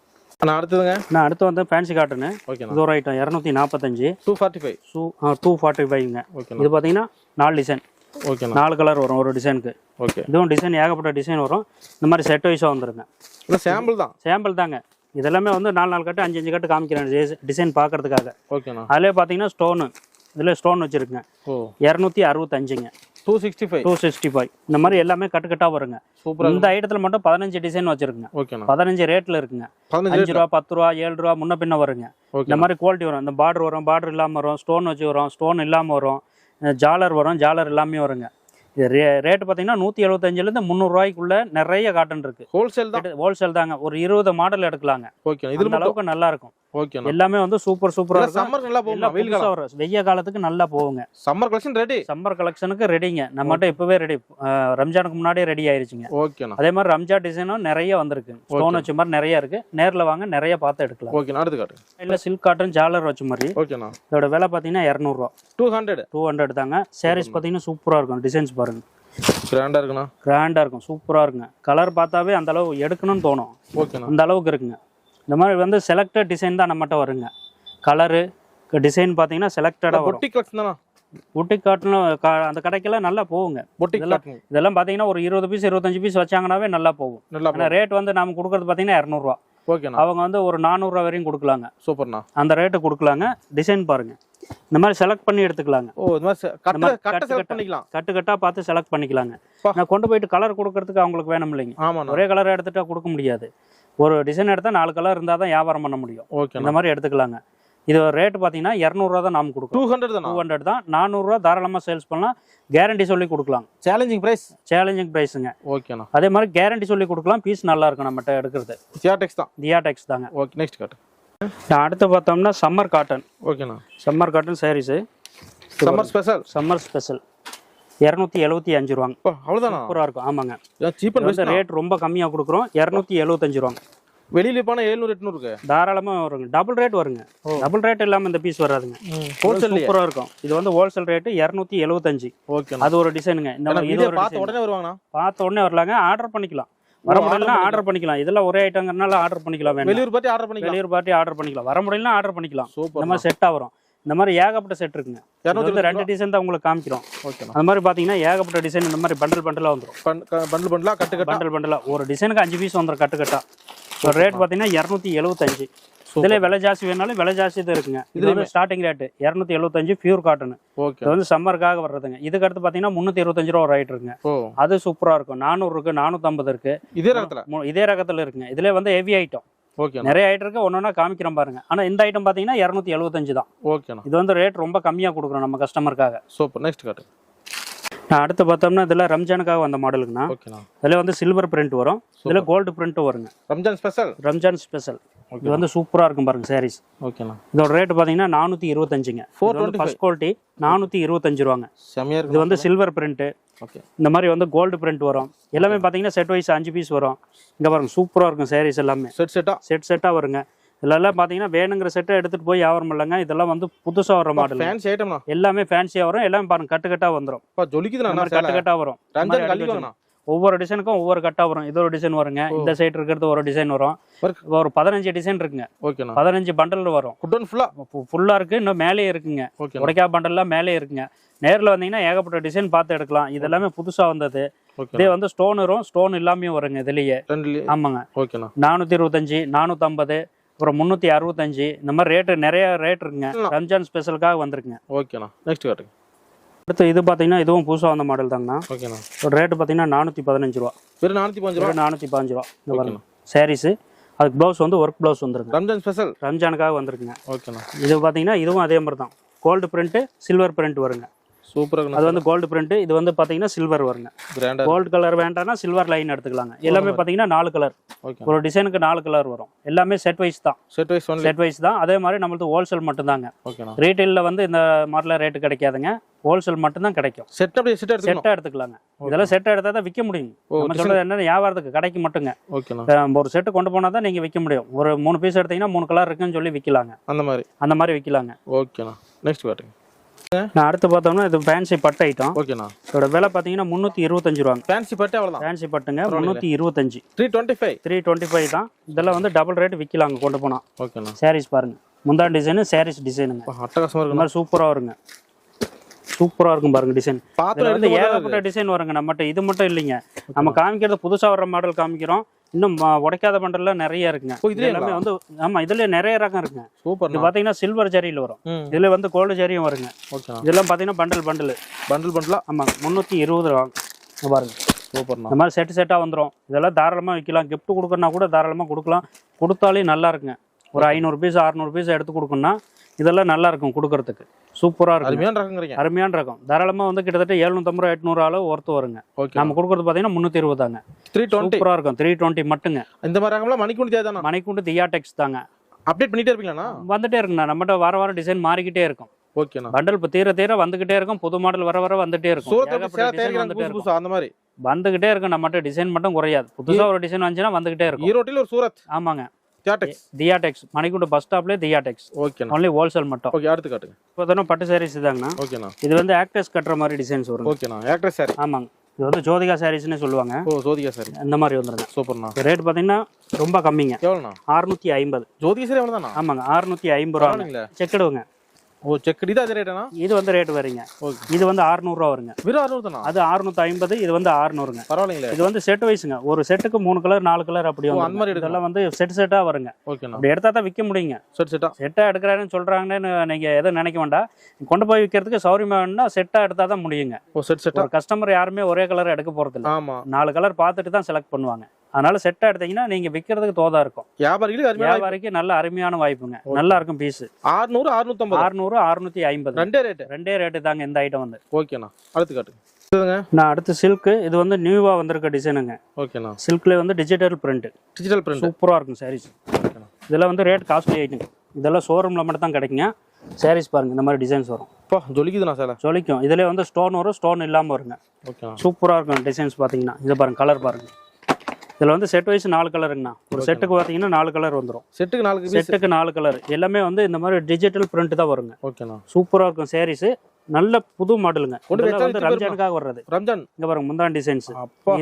அண்ணா அடுத்ததுங்க? நான் அடுத்து வந்து ஃபேன்சி ஓகேண்ணா. இது ஒரு ஐட்டம் இரநூத்தி நாற்பத்தஞ்சு two forty five two two forty ஃபைவ்ங்க ஓகேண்ணா. இது பார்த்தீங்கன்னா நாலு டிசைன் ஓகேண்ணா. நாலு கலர் வரும் ஒரு டிசைனுக்கு. ஓகே. இதுவும் டிசைன் ஏகப்பட்ட டிசைன் வரும். இந்த மாதிரி செட் வைஸாக வந்துருங்க. சாம்பிள் தான். சாம்பிள் தாங்க. இதெல்லாமே வந்து நாலு நாலு கட்டு அஞ்சு அஞ்சு கட்டு காமிக்கிறேன் டிசைன் பார்க்கறதுக்காக. ஓகேண்ணா. அதிலே பார்த்தீங்கன்னா ஸ்டோனு இதில் ஸ்டோன் வச்சுருக்குங்க. இரநூத்தி அறுபத்தஞ்சுங்க. Two sixty five two sixty five இந்த மாதிரி எல்லாமே கட்டு கட்டாக வருங்க. சூப்பரா இந்த ஐட்டத்தில் மட்டும் பதினஞ்சு டிசைன் வச்சுருக்குங்க. ஓகேண்ணா. பதினஞ்சு ரேட்டில் இருக்குங்க. அஞ்சு ரூபா பத்து ரூபா ஏழு ரூபா முன்ன பின்ன வருங்க. ஓகே இந்த மாதிரி குவாலிட்டி வரும். இந்த பார்டர் வரும் பார்டர் இல்லாமல் வரும் ஸ்டோன் வச்சு வரும் ஸ்டோன் இல்லாமல் வரும். ஜாலர் வரும். ஜாலர் எல்லாமே வருங்க. இது ரே ரேட்டு பார்த்தீங்கன்னா நூற்றி எழுபத்தஞ்சிலேருந்து முந்நூறுரூவாய்க்குள்ள நிறைய காட்டன் இருக்கு. ஹோல்சேல் தான்? ஹோல்சேல் தாங்க. ஒரு இருபது மாடல் எடுக்கலாங்க. ஓகே மட்டும் அளவுக்கு நல்லா ஓகேண்ணா எல்லாமே வந்து சூப்பர் சூப்பராக இருக்கும். சம்மருக்கு நல்லா போகும்? வெயில் காலம்? வெய்ய காலத்துக்கு நல்லா போகுங்க. சம்மர் கலெக்ஷன் ரெடி சம்மர் கலெக்ஷனுக்கு ரெடிங்க நம்மகிட்ட இப்பவே ரெடி ரம்ஜானுக்கு முன்னாடியே ரெடி ஆயிருச்சுங்க. ஓகேண்ணா அதே மாதிரி ரம்ஜான் டிசைனும் நிறைய வந்திருக்கு. ஸ்டோன் வச்ச மாதிரி நிறைய இருக்கு. நேர்ல வாங்க நிறைய பார்த்து எடுக்கலாம். ஓகேண்ணா அடுத்து காட்டு. இல்ல சில்க் காட்டன் ஜாலர் வச்ச மாதிரி. ஓகேண்ணா இதோட விலை பார்த்தீங்கன்னா இரநூறுவா. டூ ஹண்ட்ரட் டூ ஹண்ட்ரட் தாங்க. சாரீஸ் பார்த்தீங்கன்னா சூப்பராக இருக்கும். டிசைன்ஸ் பாருங்க. கிராண்டா இருக்குண்ணா. கிராண்டாக இருக்கும். சூப்பராக இருக்குங்க. கலர் பார்த்தாவே அந்த அளவு எடுக்கணும்னு தோணும். ஓகேண்ணா அந்த அளவுக்கு இருக்குங்க. இந்த மாதிரி வந்து செலக்டட் டிசைன் தான் நம்மகிட்ட வருங்க. கலரு டிசைன் பார்த்தீங்கன்னா செலக்டடாக வரும். பொட்டி கலெக்ஷன் தானா? காட்டணும் அந்த கடைக்கெல்லாம் நல்லா போகுங்க. பொட்டி இதெல்லாம் பார்த்தீங்கன்னா ஒரு இருபது பீஸ் இருபத்தஞ்சு பீஸ் வச்சாங்கன்னாவே நல்லா போகும். நல்லா ரேட் வந்து நாம கொடுக்கறது பார்த்தீங்கன்னா இரநூறுவா. ஓகேண்ணா அவங்க வந்து ஒரு நானூறுரூவா வரையும் கொடுக்கலாங்க. சூப்பர்ண்ணா. அந்த ரேட்டு கொடுக்கலாங்க. டிசைன் பாருங்க. இந்த மாதிரி செலக்ட் பண்ணி எடுத்துக்கலாங்க. ஓ இது மாதிரி கட்ட கட்ட செலக்ட். பண்ணிக்கலாம். பார்த்து செலக்ட் பண்ணிக்கலாங்க. நான் கொண்டு போயிட்டு கலர் கொடுக்கறதுக்கு அவங்களுக்கு வேணும் இல்லைங்க ஆமாண்ணா. ஒரே கலர் எடுத்துட்டா கொடுக்க முடியாது. ஒரு டிசைன் எடுத்தால் நாலு கலர் இருந்தால் தான் வியாபாரம் பண்ண முடியும். ஓகேண்ணா இந்த மாதிரி எடுத்துக்கலாங்க. இது ரேட் பார்த்தீங்கன்னா இரநூறுவா தான் நாம் கொடுக்குறோம். டூ ஹண்ட்ரட் தானா? டூ ஹண்ட்ரட் தான். நானூறுரூவா தாராளமாக சேல்ஸ் பண்ணலாம். கேரண்டி சொல்லி கொடுக்கலாம். சேலஞ்சிங் பிரைஸ் சேலஞ்சிங் ப்ரைஸுங்க ஓகேண்ணா அதே மாதிரி கேரண்டி சொல்லி கொடுக்கலாம். பீஸ் நல்லா இருக்கும் நம்மகிட்ட எடுக்கிறது. சியாடெக்ஸ் தான்? தியாடெக்ஸ் தாங்க. ஓகே நெக்ஸ்ட் காட்டு நான் அடுத்து பார்த்தோம்னா சம்மர் காட்டன் ஓகேண்ணா summer cotton saris summer special summer special இரநூத்தி எழுபத்தி அஞ்சு ரூபாங்க. அவ்வளோதானா சூப்பராக இருக்கும். ஆமாங்க. சீப் அண்ட் ரேட் ரொம்ப கம்மியாக கொடுக்குறோம். இரநூத்தி எழுபத்தஞ்சு ரூபாங்க. வெளியில போனா எழுநூறு எட்நூறுக்கு தாராளமாக வருங்க. டபுள் ரேட் வருங்க. டபுள் ரேட் இல்லாமல் இந்த பீஸ் வராதுங்க. ஹோல்சேல் சூப்பராக இருக்கும். இது வந்து ஹோல்சேல் ரேட்டு இரநூத்தி எழுபத்தஞ்சு ஓகேண்ணா அது ஒரு டிசைனுங்க இந்த மாதிரி பார்த்த. உடனே வருவாங்கண்ணா? பார்த்த உடனே வரலாங்க. ஆர்டர் பண்ணிக்கலாம். வர முடியலனா ஆர்டர் பண்ணிக்கலாம். இதெல்லாம் ஒரே ஐட்டங்கிறனால ஆர்டர் பண்ணிக்கலாம் வேணும் வெளியூர் பார்த்து ஆர்டர் பண்ணிக்கலாம். வெளியூர் பார்ட்டி ஆர்டர் பண்ணிக்கலாம். வர முடியலனா ஆர்டர் பண்ணிக்கலாம். சூப்பர் மாதிரி செட்டாக வரும். இந்த மாதிரி ஏகப்பட்ட செட் இருக்குங்க. இரநூத்தி ரெண்டு டிசைன் தான் உங்களுக்கு காமிக்கிறோம். ஓகேண்ணா அந்த மாதிரி பார்த்தீங்கன்னா ஏகப்பட்ட டிசைன் இந்த மாதிரி பண்டல் பண்டலாக வந்துடும் பண்டில் பண்டிலாக கட்டு கட்டா? பண்டல் பண்டலாக ஒரு டிசைனுக்கு அஞ்சு பீஸ் வந்துடும் கட்டு கட்டா. இப்போ ரேட் பார்த்தீங்கன்னா இரநூத்தி எழுபத்தஞ்சு இதில் விலை ஜாஸ்தி வேணாலும் விலை ஜாஸ்தி தான் இருக்குங்க. இது வந்து ஸ்டார்டிங் ரேட்டு இரநூத்தி எழுபத்தஞ்சு பியூர் காட்டன் ஓகே. இது வந்து சம்மருக்காக வர்றதுங்க. இதுக்கு அடுத்து பார்த்தீங்கன்னா முந்நூற்றி இருபத்தஞ்சு ரூபா ஒரு ரேட் இருக்குங்க. அது சூப்பராக இருக்கும். நானூறு இருக்கு நானூற்றம்பது இருக்கு. இதே ரகத்துல? இதே ரகத்தில் இருக்குங்க. இதுல வந்து ஹெவி ஐட்டம் ஓகேண்ணா நிறைய ஐட்டம் இருக்கு. ஒன்னொன்னா காமிக்கிறேன் பாருங்க. ஆனா இந்த ஐட்டம் பாத்தீங்கன்னா இரநூத்தி எழுபத்தஞ்சு தான். ஓகேண்ணா இது வந்து ரேட் ரொம்ப கம்மியா கொடுக்குறோம் நம்ம கஸ்டமருக்காக சூப்பர் நெக்ஸ்ட் காட்டு அடுத்து பார்த்தோம்னா இதில் ரம்ஜானுக்காக வந்த மாடலுக்குண்ணா ஓகேண்ணா இதில் வந்து சில்வர் பிரிண்ட் வரும். இதில் கோல்டு பிரிண்ட்டும் வருங்க. ரம்ஜான் ஸ்பெஷல் ரம்ஜான் ஸ்பெஷல் இது வந்து சூப்பராக இருக்கும் பாருங்க சாரீஸ் ஓகேண்ணா இதோட ரேட் பார்த்தீங்கன்னா நானூற்றி இருபத்தஞ்சுங்க. 425. ஃபர்ஸ்ட் குவாலிட்டி நானூற்றி இருபத்தஞ்சு ரூபாங்க. செமையா இது வந்து சில்வர் பிரிண்ட்டு ஓகே இந்த மாதிரி வந்து கோல்டு பிரிண்ட் வரும். எல்லாமே பார்த்தீங்கன்னா செட் வைஸ் அஞ்சு பீஸ் வரும். இங்கே பாருங்க சூப்பராக இருக்கும் சாரீஸ் எல்லாமே. செட் செட்டா செட் செட்டாக வருங்க. இதெல்லாம் பார்த்தீங்கன்னா வேணுங்கிற செட்டை எடுத்துகிட்டு போய் வியாபாரம் இல்லைங்க இதெல்லாம் வந்து புதுசாக வர மாடல் ஃபேன்சி ஐட்டம்ண்ணா எல்லாமே ஃபேன்சியாக வரும். எல்லாமே பாருங்க கட்டு கட்டாக வந்துடும் மாதிரி கட்டு. கட்டாக வரும். ஒவ்வொரு டிசைனுக்கும் ஒவ்வொரு கட்டா வரும். இது ஒரு டிசைன் வருங்க. இந்த சைடு இருக்கிறது ஒரு டிசைன் வரும். ஒரு பதினஞ்சு டிசைன் இருக்குங்க. ஓகேண்ணா. பதினஞ்சு பண்டல் வரும். குட்டோன் ஃபுல்லா ஃபுல்லா இருக்கு. இன்னும் மேலேயே இருக்குங்க. உடைக்கா பண்டல்லாம் மேலே இருக்குங்க. நேர்ல வந்தீங்கன்னா ஏகப்பட்ட டிசைன் பார்த்து எடுக்கலாம். இது எல்லாமே புதுசா வந்தது. இதே வந்து ஸ்டோன் வரும். ஸ்டோன் இல்லாமையும் வருங்க இதுலயே. ஆமாங்க. நானூத்தி இருபத்தஞ்சு நானூத்தம்பது அப்புறம் முந்நூற்றி அறுபத்தஞ்சு. இந்த மாதிரி ரேட்டு நிறைய ரேட் இருக்குங்க. ரம்ஜான் ஸ்பெஷலுக்காக வந்திருக்குங்க. ஓகேண்ணா. நெக்ஸ்ட் காட்டுங்க. அடுத்து இது பார்த்தீங்கன்னா இதுவும் புதுசாக வந்த மாடல் தாங்கண்ணா. ஓகேண்ணா. ஒரு ரேட்டு பார்த்தீங்கன்னா நானூற்றி பதினஞ்சு ரூபா. வெறும் நானூற்றி பதினஞ்சு ரூபா? நானூற்றி பதினஞ்சு ரூபா. இந்த பாருங்க. சாரீஸு அதுக்கு ப்ளவுஸ் வந்து ஒர்க் ப்ளவுஸ் வந்துருங்க ரம்ஜான் ஸ்பெஷல் ரம்ஜானுக்காக வந்திருக்குங்க. ஓகேண்ணா. இது பார்த்தீங்கன்னா இதுவும் அதே மாதிரி தான். கோல்டு பிரிண்ட்டு சில்வர் பிரிண்ட் வருங்க. சூப்பராக அது வந்து கோல்டு பிரிண்ட்டு இது வந்து பார்த்தீங்கன்னா சில்வர் வருங்க. கோல்டு கலர் வேண்டாம்னா சில்வர் லைன் எடுத்துக்கலாங்க. எல்லாமே பார்த்தீங்கன்னா நாலு கலர் ஓகே ஒரு டிசைனுக்கு நாலு கலர் வரும். எல்லாமே செட் வைஸ் தான். செட் வைஸ் செட் வைஸ் தான். அதே மாதிரி நம்மளுக்கு ஹோல்சேல் மட்டும்தாங்க. ரீட்டைலில் வந்து இந்த மாடலில் ரேட்டு கிடைக்காதுங்க. ஹோல்சேல் மட்டும்தான் கிடைக்கும். செட் அப்படியே செட் செட்டாக எடுத்துக்கலாங்க. இதெல்லாம் செட்டாக எடுத்தால் தான் விற்க முடியும். நம்ம சொல்றது என்ன வியாபாரத்துக்கு கடைக்கு மட்டுங்க. ஒரு செட்டு கொண்டு போனால் தான் நீங்கள் விற்க முடியும். ஒரு மூணு பீஸ் எடுத்தீங்கன்னா மூணு கலர் இருக்குன்னு சொல்லி விற்கலாங்க அந்த மாதிரி. அந்த மாதிரி விற்கலாங்க ஓகேண்ணா நெக்ஸ்ட் காட்டுங்க நான் அடுத்து பார்த்தோம்னா இது ஃபேன்சி பட்டு ஐட்டம் ஓகேண்ணா இதோட விலை பார்த்தீங்கன்னா முந்நூற்றி இருபத்தஞ்சு ரூபாங்க. ஃபேன்சி பட்டு அவ்வளோதான் ஃபேன்சி பட்டுங்க முந்நூற்றி இருபத்தஞ்சு. Three twenty five three twenty five தான். இதெல்லாம் வந்து டபுள் ரேட் விற்கலாங்க கொண்டு போனால் ஓகேண்ணா சாரீஸ் பாருங்க. முந்தா டிசைனு சாரீஸ் டிசைனுங்க அப்பா, அட்டகாசமா இந்த இருக்குண்ணா மாதிரி சூப்பராக வருங்க. சூப்பராக இருக்கும் பாருங்க டிசைன் எடுத்து ஏகப்பட்ட டிசைன் வருங்க நம்மகிட்ட. இது மட்டும் இல்லைங்க. நம்ம காமிக்கிறது புதுசா வர்ற மாடல் காமிக்கிறோம். இன்னும் உடைக்காத பண்டல்ல நிறைய இருக்குங்க. இது இதுலயே எல்லாமே வந்து ஆமா இதுல நிறைய ரகம் இருக்குங்க. இது சூப்பர்ண்ணா பாத்தீங்கன்னா சில்வர் ஜரியில் வரும். இதுல வந்து கோல்டு ஜரியும் வருங்க. இதெல்லாம் பாத்தீங்கன்னா பண்டல் பண்டல் பண்டில் பண்டிலா ஆமாங்க முந்நூற்றி இருபது ரூபா. பாருங்க. சூப்பர்ண்ணா. இந்த மாதிரி செட்டு செட்டாக வந்துடும் இதெல்லாம் தாராளமாக விற்கலாம். gift கொடுக்கறனா கூட தாராளமாக கொடுக்கலாம். கொடுத்தாலே நல்லா இருக்குங்க. ஒரு ஐநூறு பீஸ் அறநூறு பீஸ் எடுத்து கொடுக்கணும்னா இதெல்லாம் நல்லா இருக்கும் கொடுக்கறதுக்கு. சூப்பராக இருக்கும். அருமையான ரகங்கிறீங்க. அருமையான ரகம். தாராளமாக வந்து கிட்டத்தட்ட எழுநூத்தம்பது ரூபா எட்நூறு அளவு ஒர்த்து வருங்க. ஓகே நம்ம கொடுக்கறது பார்த்தீங்கன்னா முந்நூற்றி இருபதாங்க த்ரீ டுவெண்ட்டி சூப்பராக இருக்கும். த்ரீ டுவெண்ட்டி மட்டுங்க. இந்த மாதிரி ரகம்லாம் மணிக்கூண்டு தேவைதானா மணிக்குண்டு தியாடெக்ஸ் தாங்க. அப்டேட் பண்ணிட்டே இருப்பீங்களாண்ணா? வந்துட்டே இருக்குண்ணா. நம்மகிட்ட வார வாரம் டிசைன் மாறிக்கிட்டே இருக்கும். ஓகேண்ணா பண்டல் இப்போ தீர தீர வந்துகிட்டே இருக்கும். புது மாடல் வர வர வந்துட்டே இருக்கும். அந்த மாதிரி? வந்துகிட்டே இருக்கும். நம்மகிட்ட டிசைன் மட்டும் குறையாது. புதுசா ஒரு டிசைன் வந்துச்சுன்னா வந்துகிட்டே இருக்கும். ஈரோட்டில் ஒரு சூரத் ஆமாங்க. தியாடெக்ஸ் தியாடெக்ஸ் மணிக்குண்டு பஸ் ஸ்டாப்லேயே தியாடெக்ஸ் ஓகேண்ணா ஒன்லி ஹோல்சேல் மட்டும். ஓகே அடுத்து காட்டுங்க. இப்போ பட்டு சாரீஸ் தாங்கண்ணா ஓகேண்ணா இது வந்து ஆக்டர்ஸ் கட்டுற மாதிரி டிசைன்ஸ் வரும் ஓகேண்ணா ஆக்ட்ரஸ் சாரி ஆமாங்க. இது வந்து ஜோதிகா சாரீஸ்னு சொல்லுவாங்க. ஓ ஜோதிகா சாரி இந்த மாதிரி வந்துருங்க சூப்பர்ண்ணா. ரேட் பார்த்தீங்கன்னா ரொம்ப கம்மிங்க. எவ்வளோண்ணா? அறுநூத்தி ஐம்பது. ஜோதிகா சாரி எவ்வளோதாண்ணா? ஆமாங்க. அறுநூத்தி ஐம்பது ரூபா செக்கடுங்க ஓ செக் இது அது ரேட்டாண்ணா இது வந்து ரேட் வருங்க. ஓகே இது வந்து 600 ரூபா வருங்க. வெறும் அறுநூறு தானா அது அறுநூத்தி ஐம்பது இது வந்து அறுநூறுங்க. பரவாயில்லைங்களே. இது வந்து செட் வைஸுங்க ஒரு செட்டுக்கு மூணு கலர் நாலு கலர் அப்படி அந்த மாதிரி. இதெல்லாம் வந்து செட் செட்டா வருங்க. ஓகேண்ணா அப்படி எடுத்தா தான் விற்க முடியுங்க. செட் செட்டா செட்டா எடுக்கிறாருன்னு சொல்றாங்கன்னு நீங்க எதுவும் நினைக்க வேண்டாம். கொண்டு போய் விற்கிறதுக்கு சௌரியமா வேணும்னா செட்டா எடுத்தா தான் முடியுங்க. ஓ செட் செட்டா கஸ்டமர் யாருமே ஒரே கலர் எடுக்க போறது இல்ல ஆமா. நாலு கலர் பார்த்துட்டு தான் செலக்ட் பண்ணுவாங்க. அதனால செட்டா எடுத்தீங்கன்னா நீங்க விற்கிறதுக்கு தோதா இருக்கும். வியாபாரிகளுக்கு வியாபாரிக்கு நல்ல அருமையான வாய்ப்புங்க. நல்லா இருக்கும் பீஸ் ஆறுநூறு அறுநூத்தம்பது அறுநூறு அறுநூத்தி ஐம்பது. ரெண்டே ரேட்டு ரெண்டே ரேட்டு தாங்க இந்த ஐட்டம் வந்து. ஓகேண்ணா. அடுத்து காட்டுங்க. நான் அடுத்து சில்க்கு இது வந்து நியூவா வந்திருக்க டிசைனுங்க ஓகேண்ணா. சில்க்ல வந்து டிஜிட்டல் பிரிண்ட் டிஜிட்டல் பிரிண்ட் சூப்பரா இருக்கும் சாரீஸ் இதெல்லாம் வந்து ரேட் காஸ்ட்லி ஐட்டம் இதெல்லாம் ஷோரூம்ல மட்டும் தான் கிடைக்குங்க. சாரீஸ் பாருங்க இந்த மாதிரி டிசைன்ஸ் வரும். அப்பா ஜொலிக்குதுண்ணா சேலை. ஜொலிக்கும். இதுல வந்து ஸ்டோன் வரும் ஸ்டோன் இல்லாம வருங்க. சூப்பரா இருக்கும் டிசைன்ஸ் பாத்தீங்கன்னா. இது பாருங்க கலர் பாருங்க. இதுல வந்து செட் வைஸ் நாலு கலருங்கண்ணா ஒரு செட்டுக்கு பாத்தீங்கன்னா நாலு. கலர் வந்துரும். செட்டுக்கு நாலு செட்டுக்கு நாலு கலர் எல்லாமே வந்து இந்த மாதிரி டிஜிட்டல் பிரிண்ட் தான் வருங்க. ஓகேண்ணா சூப்பரா இருக்கும் சாரீஸ் நல்ல புது மாடலுங்க வந்து ரம்ஜானுக்காக வர்றது. ரம்ஜான் இங்க பாருங்க முந்தான் டிசைன்ஸ்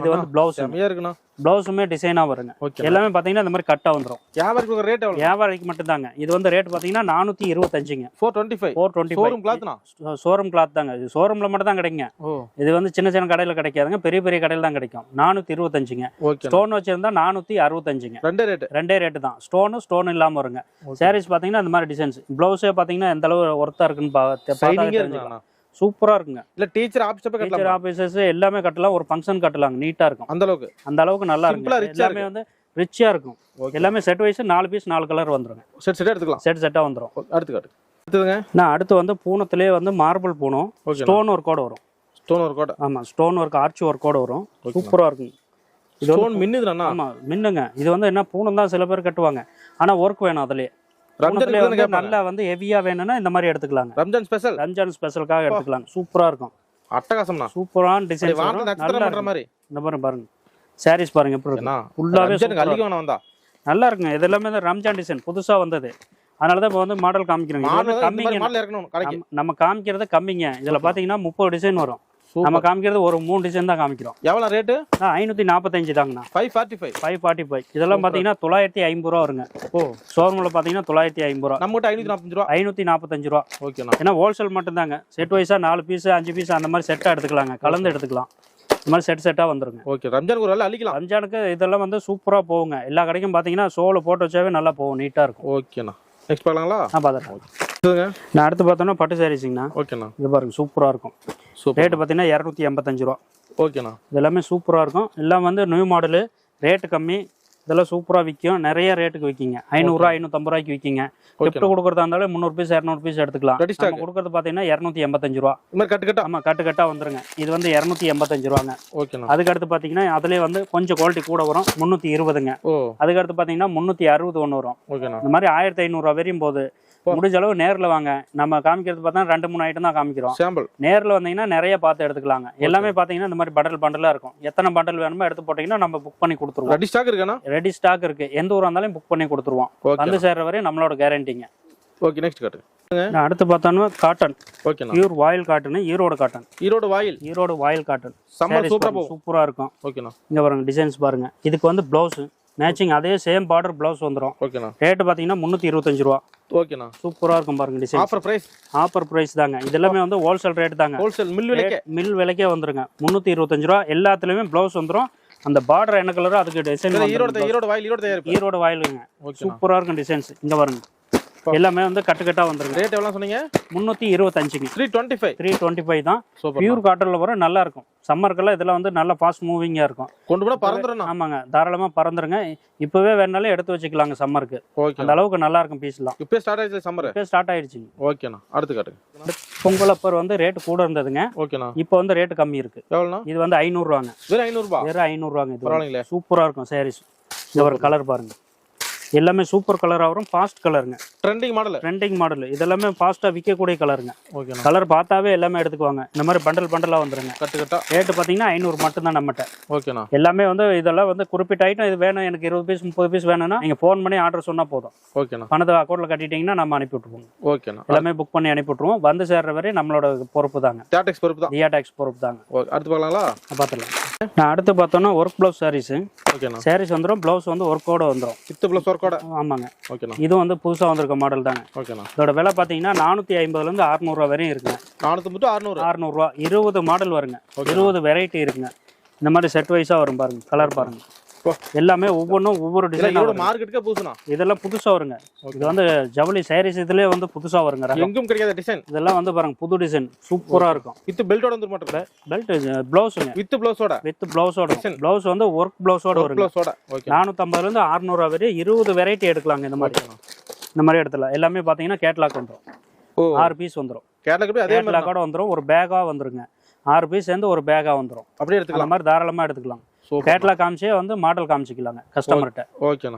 இது வந்து பிளவுஸ் இருக்குண்ணா. பிளவுஸுமே டிசைனா வருங்க. ஓகே எல்லாமே பாத்தீங்கன்னா இந்த மாதிரி கட்டா வந்துரும். வியாபாரிக்கு ரேட் எவ்வளோ வியாபாரிக்கு மட்டும்தாங்க. இது வந்து ரேட் பாத்தீங்கன்னா நானூத்தி இருபத்தஞ்சுங்க. Four twenty five four twenty showroom கிளாத்ண்ணா showroom cloth தாங்க. இது ஷோரூம்ல மட்டும் தான் கிடைக்குங்க. ஓ. இது வந்து சின்ன சின்ன கடையில கிடைக்காதுங்க. பெரிய பெரிய கடையில தான் கிடைக்கும். நானூத்தி இருபத்தஞ்சுங்க. ஸ்டோன் வச்சிருந்தா நானூத்தி அறுபத்தஞ்சுங்க. ரெண்டே ரேட்டு ரெண்டே ரேட்டு தான். ஸ்டோனு ஸ்டோன் இல்லாம வருங்க. சாரீஸ் பாத்தீங்கன்னா இந்த மாதிரி டிசைன்ஸ் பிளவுஸே பாத்தீங்கன்னா எந்த அளவு ஒர்த்தா இருக்குன்னு பா- சூப்பரா இருக்குங்க. இல்ல டீச்சர் ஆஃபீஸ் டீச்சர் ஆபீசஸ் எல்லாமே கட்டலாம். ஒரு ஃபங்க்ஷன் கட்டலாம் நீட்டா இருக்கும். அந்த அளவுக்கு? அந்த அளவுக்கு நல்லா Simple ஆ இருக்கு rich ஆ எல்லாமே வந்து ரிச்சாக இருக்கும். எல்லாமே செட் வைஸ் நாலு பீஸ் நாலு கலர் வந்துருங்க செட் செட்டாக எடுத்துக்கலாம். செட் செட்டாக வந்துடும் அடுத்து காட்டு. அடுத்ததுங்க? நான் அடுத்து வந்து பூனத்திலே வந்து மார்பிள் பூனம். ஸ்டோன் ஒர்க்கோட வரும். ஸ்டோன் ஒரு கோட்டை ஆமாம் ஸ்டோன் ஒர்க் ஆர்ச் ஒர்க்கோட வரும். சூப்பராக இருக்கும். இது ஸ்டோன் மின்னுதுண்ணா ஆமாம் மின்னுங்க. இது வந்து என்ன பூனம் தான் சில பேர் கட்டுவாங்க. ஆனால் ஒர்க் வேணும் அதுலேயே. ரம்ஜான் நல்லா வந்து ஹெவியாக வேணும்னா இந்த மாதிரி எடுத்துக்கலாங்க. ரம்ஜான் ஸ்பெஷல் ரம்ஜான் ஸ்பெஷலுக்காக எடுத்துக்கலாம். சூப்பராக இருக்கும். அட்டகாசம்ண்ணா. சூப்பரான டிசைன் நல்லா மாதிரி. இந்த பாருங்க பாருங்க. சாரீஸ் பாருங்க எப்படி இருக்கு அள்ளிக்க வேணாம் வந்தா. நல்லா இருக்குங்க. இது எல்லாமே இந்த ரம்ஜான் டிசைன் புதுசாக வந்தது. அதனால தான் இப்போ வந்து மாடல் இந்த கம்மிங்க. நம்ம காமிக்கிறது கம்மிங்க. இதில் பார்த்தீங்கன்னா முப்பது டிசைன் வரும். நம்ம காமிக்கிறது ஒரு மூணு டிசைன் தான் காமிக்கிறோம். எவ்வளோ ரேட்டு ஐநூற்றி நாற்பத்தஞ்சு தாங்கண்ணா. Five forty five five forty five இதெல்லாம் பார்த்தீங்கன்னா தொள்ளாயிரத்தி ஐம்பது ரூபா வருங்க. ஓ. ஷோரூமில் பார்த்தீங்கன்னா தொள்ளாயிரத்தி ஐம்பது ரூபா. நம்மகிட்ட ஐநூற்றி நாற்பத்தஞ்சு ரூபா. ஐநூற்றி நாற்பத்தஞ்சு ரூபா. ஓகேண்ணா. ஏன்னா ஹோல்சேல் மட்டும்தாங்க. செட் வைஸாக நாலு பீஸ் அஞ்சு பீஸ் அந்த மாதிரி செட்டாக எடுத்துக்கலாங்க. கலந்து எடுத்துக்கலாம். இந்த மாதிரி செட் செட்டாக வந்துருங்க. ஓகே ரம்ஜானுக்கு ஒரு வேலை அள்ளிக்கலாம் ரம்ஜானுக்கு இதெல்லாம் வந்து சூப்பராக போகுங்க. எல்லா கடைக்கும் பார்த்தீங்கன்னா சோலை போட்டு வச்சாவே நல்லா போகும். நீட்டாக இருக்கும். ஓகேண்ணா. நெக்ஸ்ட் பார்க்கலாங்களா? பார்த்துருக்கேன் இதுங்க நான் அடுத்து பார்த்தோன்னா பட்டு சாரீஸுங்கண்ணா ஓகேண்ணா. இது பாருங்க சூப்பராக இருக்கும். ரேட்டு பார்த்தீங்கன்னா இரநூத்தி எண்பத்தஞ்சு ரூபா. ஓகேண்ணா. இது எல்லாமே சூப்பராக இருக்கும். எல்லாம் வந்து நியூ மாடலு ரேட்டு கம்மி இதெல்லாம் சூப்பராக விற்கும் நிறைய ரேட்டுக்கு விற்கிங்க ஐநூறுரூவா ஐநூற்றம்பது ரூபாய்க்கு விற்கிங்க கிஃப்ட் கொடுக்குறதா இருந்தாலும் முந்நூறு பீஸ் இரநூறு பீஸ் எடுத்துக்கலாம். நம்ம கொடுக்குறது பார்த்தீங்கன்னா இரநூத்தி எண்பத்தஞ்சு ரூபா. கட்டு கட்டா ஆமாம் கட்டு கட்டாக வந்துருங்க. இது வந்து இரநூத்தி எண்பத்தஞ்சு ரூபாங்க. ஓகேண்ணா அதுக்கு அடுத்து பார்த்தீங்கன்னா அதுலேயே வந்து கொஞ்சம் குவாலிட்டி கூட வரும். முந்நூற்றி இருபதுங்க. ஓ. அதுக்கு அடுத்து பார்த்தீங்கன்னா முந்நூற்றி அறுபது ஒன்று வரும். இந்த மாதிரி ஆயிரத்தி ஐநூறுரூவா வரையும் போகுது. முடிஞ்ச அளவு நேரில் வாங்க. நம்ம காமிக்கிறது பார்த்தா ரெண்டு மூணு ஐட்டம் தான் காமிக்கிறோம். சாம்பிள் நேரில் வந்தீங்கன்னா நிறைய பார்த்து எடுத்துக்கலாங்க. எல்லாமே பார்த்தீங்கன்னா இந்த மாதிரி பண்டல் பண்டலாக இருக்கும். எத்தனை பண்டல் வேணுமோ எடுத்து போட்டிங்கன்னா நம்ம புக் பண்ணி கொடுத்துருவோம். ரெடி ஸ்டாக் இருக்காண்ணா? ரெடி ஸ்டாக் இருக்கு. எந்த ஊராக இருந்தாலும் புக் பண்ணி கொடுத்துருவோம். ஓகே வந்து சேர்ற வரையும் நம்மளோட கேரண்டிங்க ஓகே நெக்ஸ்ட் காட்டு அடுத்து பார்த்தோன்னா காட்டன் ஓகேண்ணா pure voile cotton Erode cotton Erode voile Erode வாயில் காட்டன் போகும். சூப்பராக இருக்கும். ஓகேண்ணா இங்கே பாருங்க டிசைன்ஸ் பாருங்க. இதுக்கு வந்து ப்ளவுஸு மேட்சிங் அதே சேம் பார்டர் ப்ளவுஸ் வந்துடும் ஓகேண்ணா ரேட்டு பார்த்தீங்கன்னா முந்நூற்றி இருபத்தஞ்சு ரூபா. ஓகேண்ணா சூப்பராக இருக்கும் பாருங்க design offer price offer price தாங்க. இது எல்லாமே வந்து ஹோல்சேல் ரேட் தாங்க. ஹோல்சேல் மில் விலைக்கே? மில் விலைக்கே வந்துருங்க. முந்நூற்றி இருபத்தஞ்சு ரூபா எல்லாத்துலேயுமே ப்ளவுஸ் வந்துடும் அந்த பார்டர் என்ன கலரோ அதுக்கு டிசைன் ஈரோடு ஈரோடு வாயில் ஈரோடு ஈரோடு வாயிலுங்க. சூப்பராக இருக்கும் டிசைன்ஸ் இங்கே பாருங்க. எல்லாமே வந்து கட்டு கட்டாக வந்துருங்க. ரேட் எவ்வளோ சொன்னீங்க? முந்நூற்றி இருபத்தஞ்சுங்க. Three twenty five three twenty five தான் பியூர் காட்டனில் வர நல்லா இருக்கும். சம்மருக்கெல்லாம் இதெல்லாம் வந்து நல்லா ஃபாஸ்ட் மூவிங்காக இருக்கும். கொண்டு போட பறந்துடும்ண்ணா ஆமாங்க. தாராளமாக பறந்துருங்க. இப்போவே வேணாலும் எடுத்து வச்சுக்கலாங்க சம்மருக்கு ஓகே அந்த அளவுக்கு நல்லா இருக்கும் பீஸ்லாம் இப்போ ஸ்டார்ட் ஆயிடுச்சு சம்மர் இப்போ ஸ்டார்ட் ஆயிடுச்சுங்க. ஓகேண்ணா அடுத்து காட்டுங்க. பொங்கல் அப்பர் வந்து ரேட்டு கூட இருந்ததுங்க. ஓகேண்ணா இப்போ வந்து ரேட்டு கம்மி இருக்கு. எவ்வளோண்ணா? இது வந்து ஐநூறுரூவாங்க வெறும் ஐநூறுபா? வெறும் ஐநூறுரூவாங்க இது பரவாயில்லைங்களே. சூப்பராக இருக்கும் சாரீஸ் இந்த ஒரு கலர் பாருங்க. எல்லாமே சூப்பர் கலராக வரும் ஃபாஸ்ட் கலருங்க ட்ரெண்டிங் மாடல் ட்ரெண்டிங் மாடல் இதெல்லாமே ஃபாஸ்ட்டாக விற்கக்கூடிய கலருங்க ஓகேண்ணா கலர் பார்த்தாவே எல்லாமே எடுத்துக்குவாங்க. இந்த மாதிரி பண்டல் பண்டலாக வந்துருங்க. கட்டு கட்டா ரேட்டு பார்த்தீங்கன்னா ஐநூறு மட்டும்தான் நம்மகிட்ட. ஓகேண்ணா எல்லாமே வந்து இதெல்லாம் வந்து குறிப்பிட்ட ஐட்டம் இது வேணும் எனக்கு இருபது பீஸ் முப்பது பீஸ் வேணும்னா நீங்கள் ஃபோன் பண்ணி ஆர்டர் சொன்னால் போதும். ஓகேண்ணா பணத்தை அக்கௌண்ட்டில் கட்டிட்டீங்கன்னா நம்ம அனுப்பி விட்ருவோம் ஓகேண்ணா எல்லாமே புக் பண்ணி அனுப்பி விட்ருவோம் வந்து சேர்ற வரை நம்மளோட பொறுப்பு தாங்க. டேட்டெக்ஸ் பொறுப்பு தான். டேக்ஸ் பொறுப்பு தாங்க. ஓகே அடுத்து பார்க்கலாங்களா? பார்த்துக்கலாம் நான் அடுத்து பார்த்தோன்னா ஒர்க் ப்ளவுஸ் சாரீஸு ஓகேண்ணா சாரீஸ் வந்துடும் ப்ளவுஸ் வந்து ஒர்க்கோட வந்துடும் வித்து ப்ளஸ் ஒர்க்கோட ஆமாங்க. ஓகேண்ணா. இதுவும் வந்து புதுசாக வந்திருக்க மாடல் தாங்க. ஓகேண்ணா. இதோட விலை பார்த்தீங்கன்னா நானூற்றி ஐம்பதுலேருந்து அறநூறுவா வரையும் இருக்குங்க. நானூற்றி மட்டும் அறுநூறு. அறநூறுவா. இருபது மாடல் வருங்க. இருபது வெரைட்டி இருக்குங்க. இந்த மாதிரி செட் வைஸாக வரும் பாருங்க. கலர் பாருங்க. ஓ. எல்லாமே ஒவ்வொன்றும் ஒவ்வொரு டிசைன் மார்க்கெட்டுக்கே புதுசுண்ணா? இதெல்லாம் புதுசாக வருங்க. இது வந்து ஜவுளி சாரீஸ் இதுலேயே வந்து புதுசாக வருங்க எங்கும் கிடைக்காத டிசைன் இதெல்லாம் வந்து பாருங்க புது டிசைன் சூப்பராக இருக்கும். வித்து பெல்ட்டோட வந்து மாட்டேன் பெல்ட் ப்ளவுஸுங்க வித்து ப்ளவுஸோட வித் ப்ளவுஸோட ப்ளவுஸ் வந்து ஒர்க் ப்ளவுஸோட வருங்க. ப்ளவுஸோட நானூற்றம்பதுலேருந்து அறநூறுவா வரையும் இருபது வெரைட்டி எடுக்கலாங்க இந்த மாதிரி. இந்த மாதிரி இடத்துல எல்லாமே பார்த்தீங்கன்னா கேட்லாக் வந்துடும் ஆறு பீஸ் வந்துடும் மாதிரி கேட்லாக்கோட வந்துடும் ஒரு பேக்காக வந்துருங்க. ஆறு பீஸ் சேர்ந்து ஒரு பேக்காக வந்துடும் அப்படியே எடுத்துக்கலாம். மாதிரி தாராளமாக எடுத்துக்கலாம். சூப்பர் கேட்லாக் காமிச்சே வந்து மாடல் காமிச்சிக்கலாங்க கஸ்டமர்கிட்ட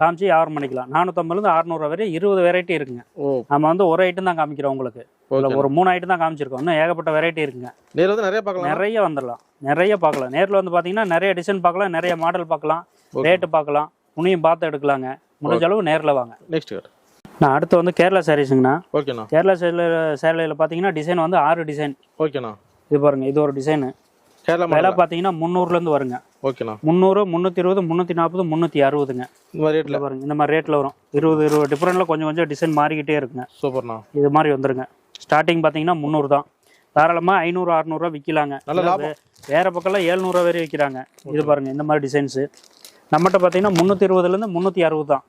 காமிச்சு வியாபாரம் பண்ணிக்கலாம்? நானூற்றம்பதுலேருந்து அறநூறுவா வரை இருபது வெரைட்டி இருக்குங்க. நம்ம வந்து ஒரு ஐட்டம் தான் காமிக்கிறோம் உங்களுக்கு. ஒரு மூணு ஐட்டம் தான் காமிச்சிருக்கோம். இன்னும் ஏகப்பட்ட வெரைட்டி இருக்குங்க. நேரில் வந்து நிறைய பார்க்கலாம். நிறைய வந்துடலாம். நிறைய பார்க்கலாம். நேரில் வந்து பார்த்தீங்கன்னா நிறைய டிசைன் பார்க்கலாம் நிறைய மாடல் பார்க்கலாம். ரேட்டு பார்க்கலாம் துணியும் பார்த்து எடுக்கலாங்க. முடிஞ்ச அளவு நேரில் வாங்க. நெக்ஸ்ட் நான் அடுத்து வந்து கேரளா சாரீஸுங்கண்ணா ஓகேண்ணா. கேரளா சேரில் சேரலையில் பார்த்தீங்கன்னா டிசைன் வந்து ஆறு டிசைன் ஓகேண்ணா. இது பாருங்க இது ஒரு டிசைனு கேரளா விலை பார்த்தீங்கன்னா முந்நூறுலேருந்து வருங்க. ஓகேண்ணா. முந்நூறு முந்நூற்றி இருபது முந்நூற்றி நாற்பது முந்நூற்றி அறுபதுங்க. இந்த மாதிரி ரேட்டில் பாருங்க இந்த மாதிரி ரேட்டில் வரும். இருபது இருபது டிஃப்ரெண்ட்டில் கொஞ்சம் கொஞ்சம் டிசைன் மாறிக்கிட்டே இருக்குங்க. சூப்பர்ண்ணா. இது மாதிரி வந்துருங்க. ஸ்டார்டிங் பார்த்தீங்கன்னா முந்நூறு தான். தாராளமாக ஐநூறு அறநூறுவா விற்கலாங்க. வேறு பக்கம்லாம் ஏழ்நூறுவா வரை விற்கிறாங்க இது பாருங்க இந்த மாதிரி டிசைன்ஸு நம்மகிட்ட பார்த்தீங்கன்னா முந்நூற்றி இருபதுலேருந்து முந்நூற்றி அறுபது தான்.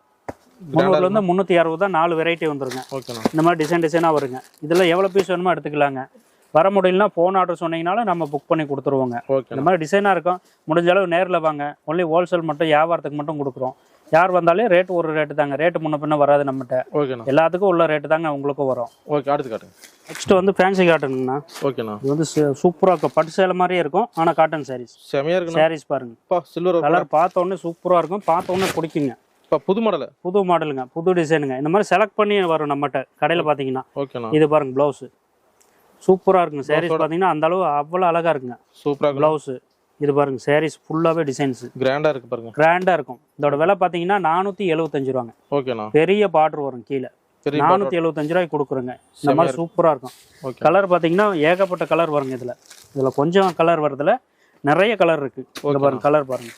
முந்நூறுலேருந்து முந்நூற்றி அறுபது தான் நாலு வெரைட்டி வந்துருங்க. இந்த மாதிரி டிசைன் டிசைனாக வருங்க. இதில் எவ்வளோ பீஸ் வேணுமோ எடுத்துக்கலாங்க. வர முடியலனா ஃபோன் ஆர்டர் சொன்னீங்கனாலும் நம்ம புக் பண்ணி கொடுத்துருவோங்க. இந்த மாதிரி டிசைனாக இருக்கும். முடிஞ்ச அளவு நேரில் வாங்க. ஒன்லி ஹோல்சேல் மட்டும் வியாபாரத்துக்கு மட்டும் கொடுக்குறோம். யார் வந்தாலும் ரேட் ஒரு ரேட்டு தாங்க. ரேட்டு முன்ன பின்ன வராது நம்மகிட்ட. ஓகேண்ணா எல்லாத்துக்கும் உள்ள ரேட்டு தாங்க உங்களுக்கும் வரும். ஓகே அடுத்து காட்டுங்க. நெக்ஸ்ட் வந்து ஃபேன்சி காட்டனுங்கண்ணா ஓகேண்ணா இது வந்து சூப்பராக இருக்கும். பட்டு சேலை மாதிரியே இருக்கும். ஆனால் காட்டன் சாரீஸ் செமையா இருக்குண்ணா. சாரீஸ் பாருங்க. சில்வர் கலர் பார்த்த உடனே சூப்பராக இருக்கும். பார்த்த உடனே பிடிக்குங்க. அப்பா புது மாடல் புது மாடலுங்க புது டிசைனுங்க இந்த மாதிரி செலக்ட் பண்ணி வரும் நம்மகிட்ட. கடையில் பார்த்தீங்கன்னா ஓகேண்ணா இது பாருங்க ப்ளவுஸு சூப்பராக இருக்குங்க. சாரீஸ் பார்த்தீங்கன்னா அந்த அளவு அவ்வளோ அழகாக இருக்குங்க. சூப்பரா இருக்கு ப்ளவுஸு இது பாருங்க சாரீஸ் ஃபுல்லாகவே டிசைன்ஸ் கிராண்டா இருக்கு பாருங்க. கிராண்டாக இருக்கும். இதோட விலை பார்த்தீங்கன்னா நானூற்றி எழுபத்தஞ்சு ரூபாங்க. ஓகேண்ணா பெரிய பார்டர் வரும் கீழே. நானூற்றி எழுபத்தஞ்சு ரூபாய்க்கு கொடுக்குறோங்க. இந்த மாதிரி சூப்பராக இருக்கும். கலர் பார்த்தீங்கன்னா ஏகப்பட்ட கலர் வருங்க இதில். இதில் கொஞ்சம் கலர் வரதுல நிறைய கலர் இருக்கு. இங்க பாருங்க கலர் பாருங்க.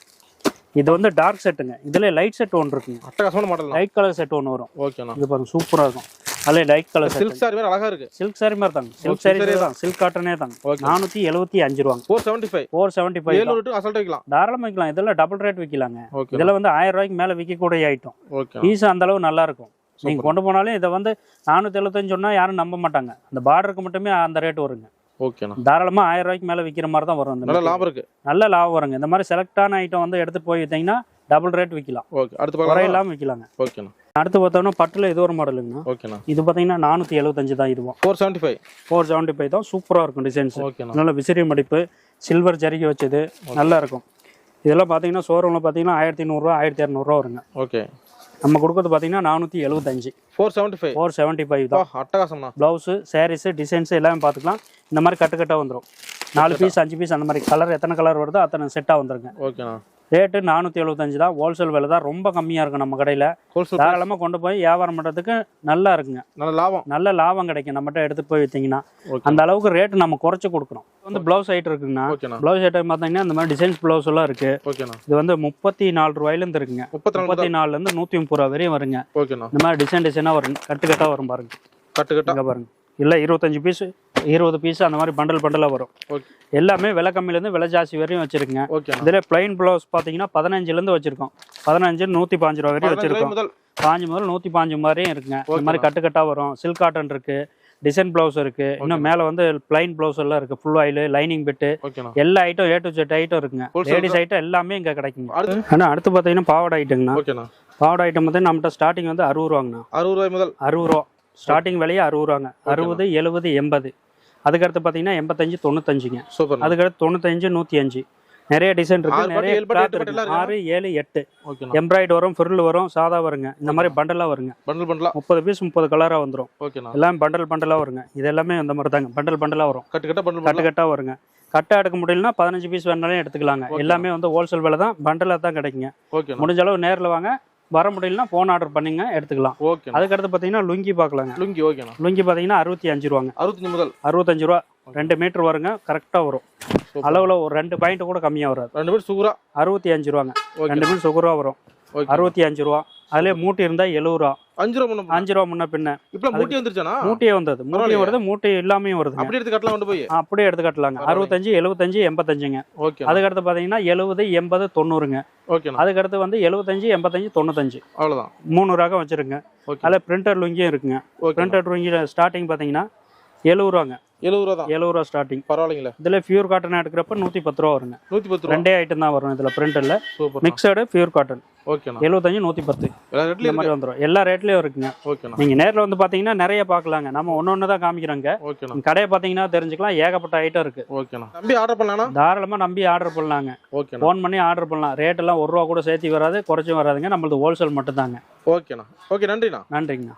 இது வந்து டார்க் செட்டுங்க இதுல லைட் செட் ஒன்று இருக்குங்க. லைட் கலர் செட் ஒன்று வரும். ஓகேண்ணா இது பாருங்க சூப்பராக இருக்கும். அதில் லைட் கலர் சில்க் சாரி வேற அழகா இருக்கு. சில்க் சாரி மாதிரி தாங்க. சில்க் சாரி தான். சில்க் காட்டனே தாங்க. நானூற்றி எழுபத்தி அஞ்சு ரூபாங்க. Four seventy five four seventy five ஏழுநூறு டு அசல்ட் வைக்கலாம் தாராளமாக விற்கலாம். இதெல்லாம் டபுள் ரேட் விற்கலாங்க. ஓகே இதில் வந்து ஆயிரம் ரூபாய்க்கு மேலே விற்கக்கூடிய ஐட்டம் பீஸ் அந்த அளவு நல்லா இருக்கும். நீங்கள் கொண்டு போனாலும் இதை வந்து நானூற்றி எழுபத்தஞ்சு சொன்னால் யாரும் நம்ப மாட்டாங்க. அந்த பார்டருக்கு மட்டுமே அந்த ரேட் வருங்க. ஓகேண்ணா தாராளமாக ஆயிரம் ரூபாய்க்கு மேலே விற்கிற மாதிரி தான் வரும் நல்ல. லாபம் இருக்கு. நல்ல லாபம் வருங்க. இந்த மாதிரி செலக்டான ஐட்டம் வந்து எடுத்துட்டு போய் வித்தீங்கன்னா டபுள் ரேட் விற்கலாம். ஓகே அடுத்து குறை பார்க்கலாம். இல்லாமல் விற்கலாங்க. ஓகேண்ணா அடுத்து பார்த்தோம்னா பட்டில் இது ஒரு மாடலுங்கண்ணா ஓகேண்ணா. இது பார்த்தீங்கன்னா நானூற்றி எழுபத்தஞ்சு தான் இதுவும். Four seventy five four seventy five தான் சூப்பராக இருக்கும் டிசைன்ஸ் ஓகேண்ணா. நல்ல விசிறி மடிப்பு சில்வர் ஜரிகை வச்சது நல்லா இருக்கும். இதெல்லாம் பார்த்தீங்கன்னா ஷோரூமில் பார்த்தீங்கன்னா ஆயிரத்தி நூறுரூவா ஆயிரத்தி இரநூறுவா வருங்க. ஓகே. நம்ம கொடுக்கறது பார்த்தீங்கன்னா நானூற்றி எழுபத்தஞ்சு four seventy five four seventy five தான் அட்டகாசம்ண்ணா. ப்ளவுஸு சாரீஸு டிசைன்ஸு எல்லாமே பார்த்துக்கலாம் இந்த மாதிரி கட்டு கட்டாக வந்துடும் நாலு பீஸ் அஞ்சு பீஸ் அந்த மாதிரி கலர் எத்தனை கலர் வருதோ அத்தனை செட்டாக வந்துருங்க. ஓகேண்ணா. ரேட்டு நானூற்றி எழுபத்தஞ்சு தான். ஹோல்சேல் விலை தான் ரொம்ப கம்மியாக இருக்கும் நம்ம கடையில். ஹோல்சேல் தாராளமாக கொண்டு போய் வியாபாரம் பண்ணுறதுக்கு நல்லா இருக்குங்க. நல்ல லாபம். நல்ல லாபம் கிடைக்கும் நம்மகிட்ட எடுத்துட்டு போய் விற்றீங்கன்னா அந்த அளவுக்கு ரேட்டு நம்ம குறைச்சி கொடுக்குறோம் வந்து ப்ளவுஸ் ஐட்டம் இருக்குங்கண்ணா. ப்ளவுஸ் ஐட்டம் பார்த்தீங்கன்னா இந்த மாதிரி டிசைன்ஸ் ப்ளவுஸ் எல்லாம் இருக்கு. இது வந்து முப்பத்தி நாலு ரூபாயிலேருந்து இருக்குங்க. முப்பத்தி நாலு முப்பத்தி நாலுலேருந்து நூற்றி முப்பது ரூபா வரையும் வருங்க. இந்த மாதிரி டிசைன் டிசைனாக வரும். கட்டு கட்டாக வரும் பாருங்க. கட்டு பாருங்க. இல்லை இருபத்தஞ்சு பீஸ் இருபது பீஸ் அந்த மாதிரி பண்டல் பண்டலாக வரும். எல்லாமே விலை கம்மியிலேருந்து விலை ஜாஸ்தி வரையும் வச்சிருக்கேங்க. இதில் பிளைன் ப்ளவுஸ் பார்த்தீங்கன்னா பதினஞ்சுலேருந்து வச்சிருக்கோம். பதினஞ்சு நூற்றி பாஞ்சு ரூபா வரையும் வச்சிருக்கோம். பாஞ்சு முதல் நூற்றி பாஞ்சு மாதிரியும் இருக்குங்க. இந்த மாதிரி கட்டு கட்டாக வரும். சில்க் காட்டன் இருக்கு. டிசைன் ப்ளவுஸ் இருக்கு. இன்னும் மேலே வந்து பிளைன் ப்ளவுஸ் எல்லாம் இருக்கு. ஃபுல் ஆயில் லைனிங் பெட்டு எல்லா item A to Z item இருக்குங்க. லேடிஸ் ஐட்டம் எல்லாமே இங்கே கிடைக்குங்க. ஆனால் அடுத்து பார்த்தீங்கன்னா பாவாடை ஐட்டங்கண்ணா பாவாடை ஐட்டம் வந்து நம்மகிட்ட ஸ்டார்டிங் வந்து அறுபது ரூபாங்கண்ணா. அறுபது ரூபாய் முதல். அறுபது ரூபா. ஸ்டார்டிங் விலையே அறுபது ரூபாங்க. அறுபது எழுபது எண்பது. அதுக்கடுத்து பார்த்தீங்கன்னா எண்பத்தஞ்சு தொண்ணூத்தஞ்சுங்க. சூப்பர் அதுக்கடுத்து தொண்ணூத்தஞ்சு நூற்றி அஞ்சு நிறைய டிசைன் இருக்கு. நிறைய ஆறு ஏழு எட்டு. எம்ப்ராய்டு வரும் ஃபிரில் வரும் சாதா வருங்க. இந்த மாதிரி பண்டலாக வருங்க. பண்டில் பண்ணலாம் முப்பது பீஸ் முப்பது கலராக வந்துடும் எல்லாம் பண்டல் பண்டலாக வருங்க. இது எல்லாமே இந்த மாதிரி தாங்க. பண்டல் பண்டலாக வரும். கட்டு கட்ட பண்டில் கட்டு பண்ணலாம் கட்டாக வருங்க. கட்டா எடுக்க முடியலன்னா பதினஞ்சு பீஸ் வேணாலும் எடுத்துக்கலாங்க. எல்லாமே வந்து ஹோல்சேல் விலை தான். பண்டலாக தான் கிடைக்குங்க. முடிஞ்ச அளவு நேரில் வாங்க. வர முடியலன்னா ஃபோன் ஆர்டர் பண்ணிங்க எடுத்துக்கலாம். ஓகேண்ணா அதுக்கடுத்து பார்த்தீங்கன்னா லுங்கி பார்க்கலாங்க லுங்கி ஓகேண்ணா லுங்கி பார்த்தீங்கன்னா அறுபத்தி அஞ்சு ரூபாங்க. அறுபத்தஞ்சு முதல். அறுபத்தஞ்சு ரூபா ரெண்டு மீட்டர் வருங்க கரெக்டாக வரும். அளவில் ஒரு ரெண்டு பாயிண்ட் கூட கம்மியாக வராது. ரெண்டு பேர் சுகுரா அறுபத்தி அஞ்சு ரூபாங்க. ஓகே ரெண்டு மீட்டர் சுகர் வரும். ஓகே அறுபத்தி அஞ்சு ரூபா. அதுலேயே மூட்டை இருந்தால் எழுபது ரூபா. அஞ்சு ரூபா முன்ன அஞ்சு ரூபா முன்ன பின்ன. இப்ப மூட்டி வந்துருச்சானா மூட்டையே வந்தது. மூட்டையும் வருது மூட்டை இல்லாமையும் வருதுங்க. அப்படி எடுத்து கட்டலாம் கொண்டு போய். அப்படியே எடுத்து கட்டலாங்க. அறுபத்தஞ்சு எழுபத்தஞ்சு எண்பத்தஞ்சுங்க. ஓகே. அதுக்கடுத்து பார்த்தீங்கன்னா எழுபது எண்பது தொண்ணூறுங்க. ஓகேண்ணா. அதுக்கடுத்து வந்து எழுபத்தஞ்சு எண்பத்தஞ்சு தொண்ணூத்தஞ்சு. அவ்வளவுதான். மூணு ரகம் வச்சிருங்க. ஓகே. அதில் பிரிண்டர் லுங்கியும் இருக்குங்க. ஓகே பிரிண்டர் லுங்கி ஸ்டார்டிங் பார்த்தீங்கன்னா எழுபது ரூபாங்க எழுபது ரூபா தான். எழுபது ரூபா ஸ்டார்டிங் பரவாயில்லைங்களே. இதில் பியூர் காட்டன் எடுக்கிறப்ப நூற்றி பத்து ரூபா வருங்க. நூத்தி பத்து ரெண்டே ஐட்டம் தான் வரும் இதில் பிரிண்டரில் சூப்பர். மிக்சடு பியூர் காட்டன் ஓகேண்ணா எழுபத்தஞ்சு நூற்றி பத்து எல்லா இந்த ரேட்லயும் மாதிரி வந்துடும் எல்லா ரேட்லேயும் இருக்குங்க. ஓகேண்ணா நீங்கள் நேரில் வந்து பார்த்தீங்கன்னா நிறைய பார்க்கலாங்க நம்ம ஒன்று ஒன்று தான் காமிக்கிறோங்க. நீங்க கடையை பார்த்தீங்கன்னா தெரிஞ்சுக்கலாம். ஏகப்பட்ட ஐட்டம் இருக்குது ஓகேண்ணா தம்பி ஆர்டர் பண்ணலாம்னா தாராளமாக நம்பி ஆர்டர் பண்ணலாங்க. ஓகேண்ணா ஃபோன் பண்ணி ஆர்டர் பண்ணலாம். ரேட்டெல்லாம் ஒரு ரூபா கூட சேர்த்து வராது குறைச்சும் வராதுங்க. நம்மளது ஹோல்சேல் மட்டும்தாங்க. ஓகேண்ணா ஓகே நன்றிண்ணா. நன்றிங்கண்ணா.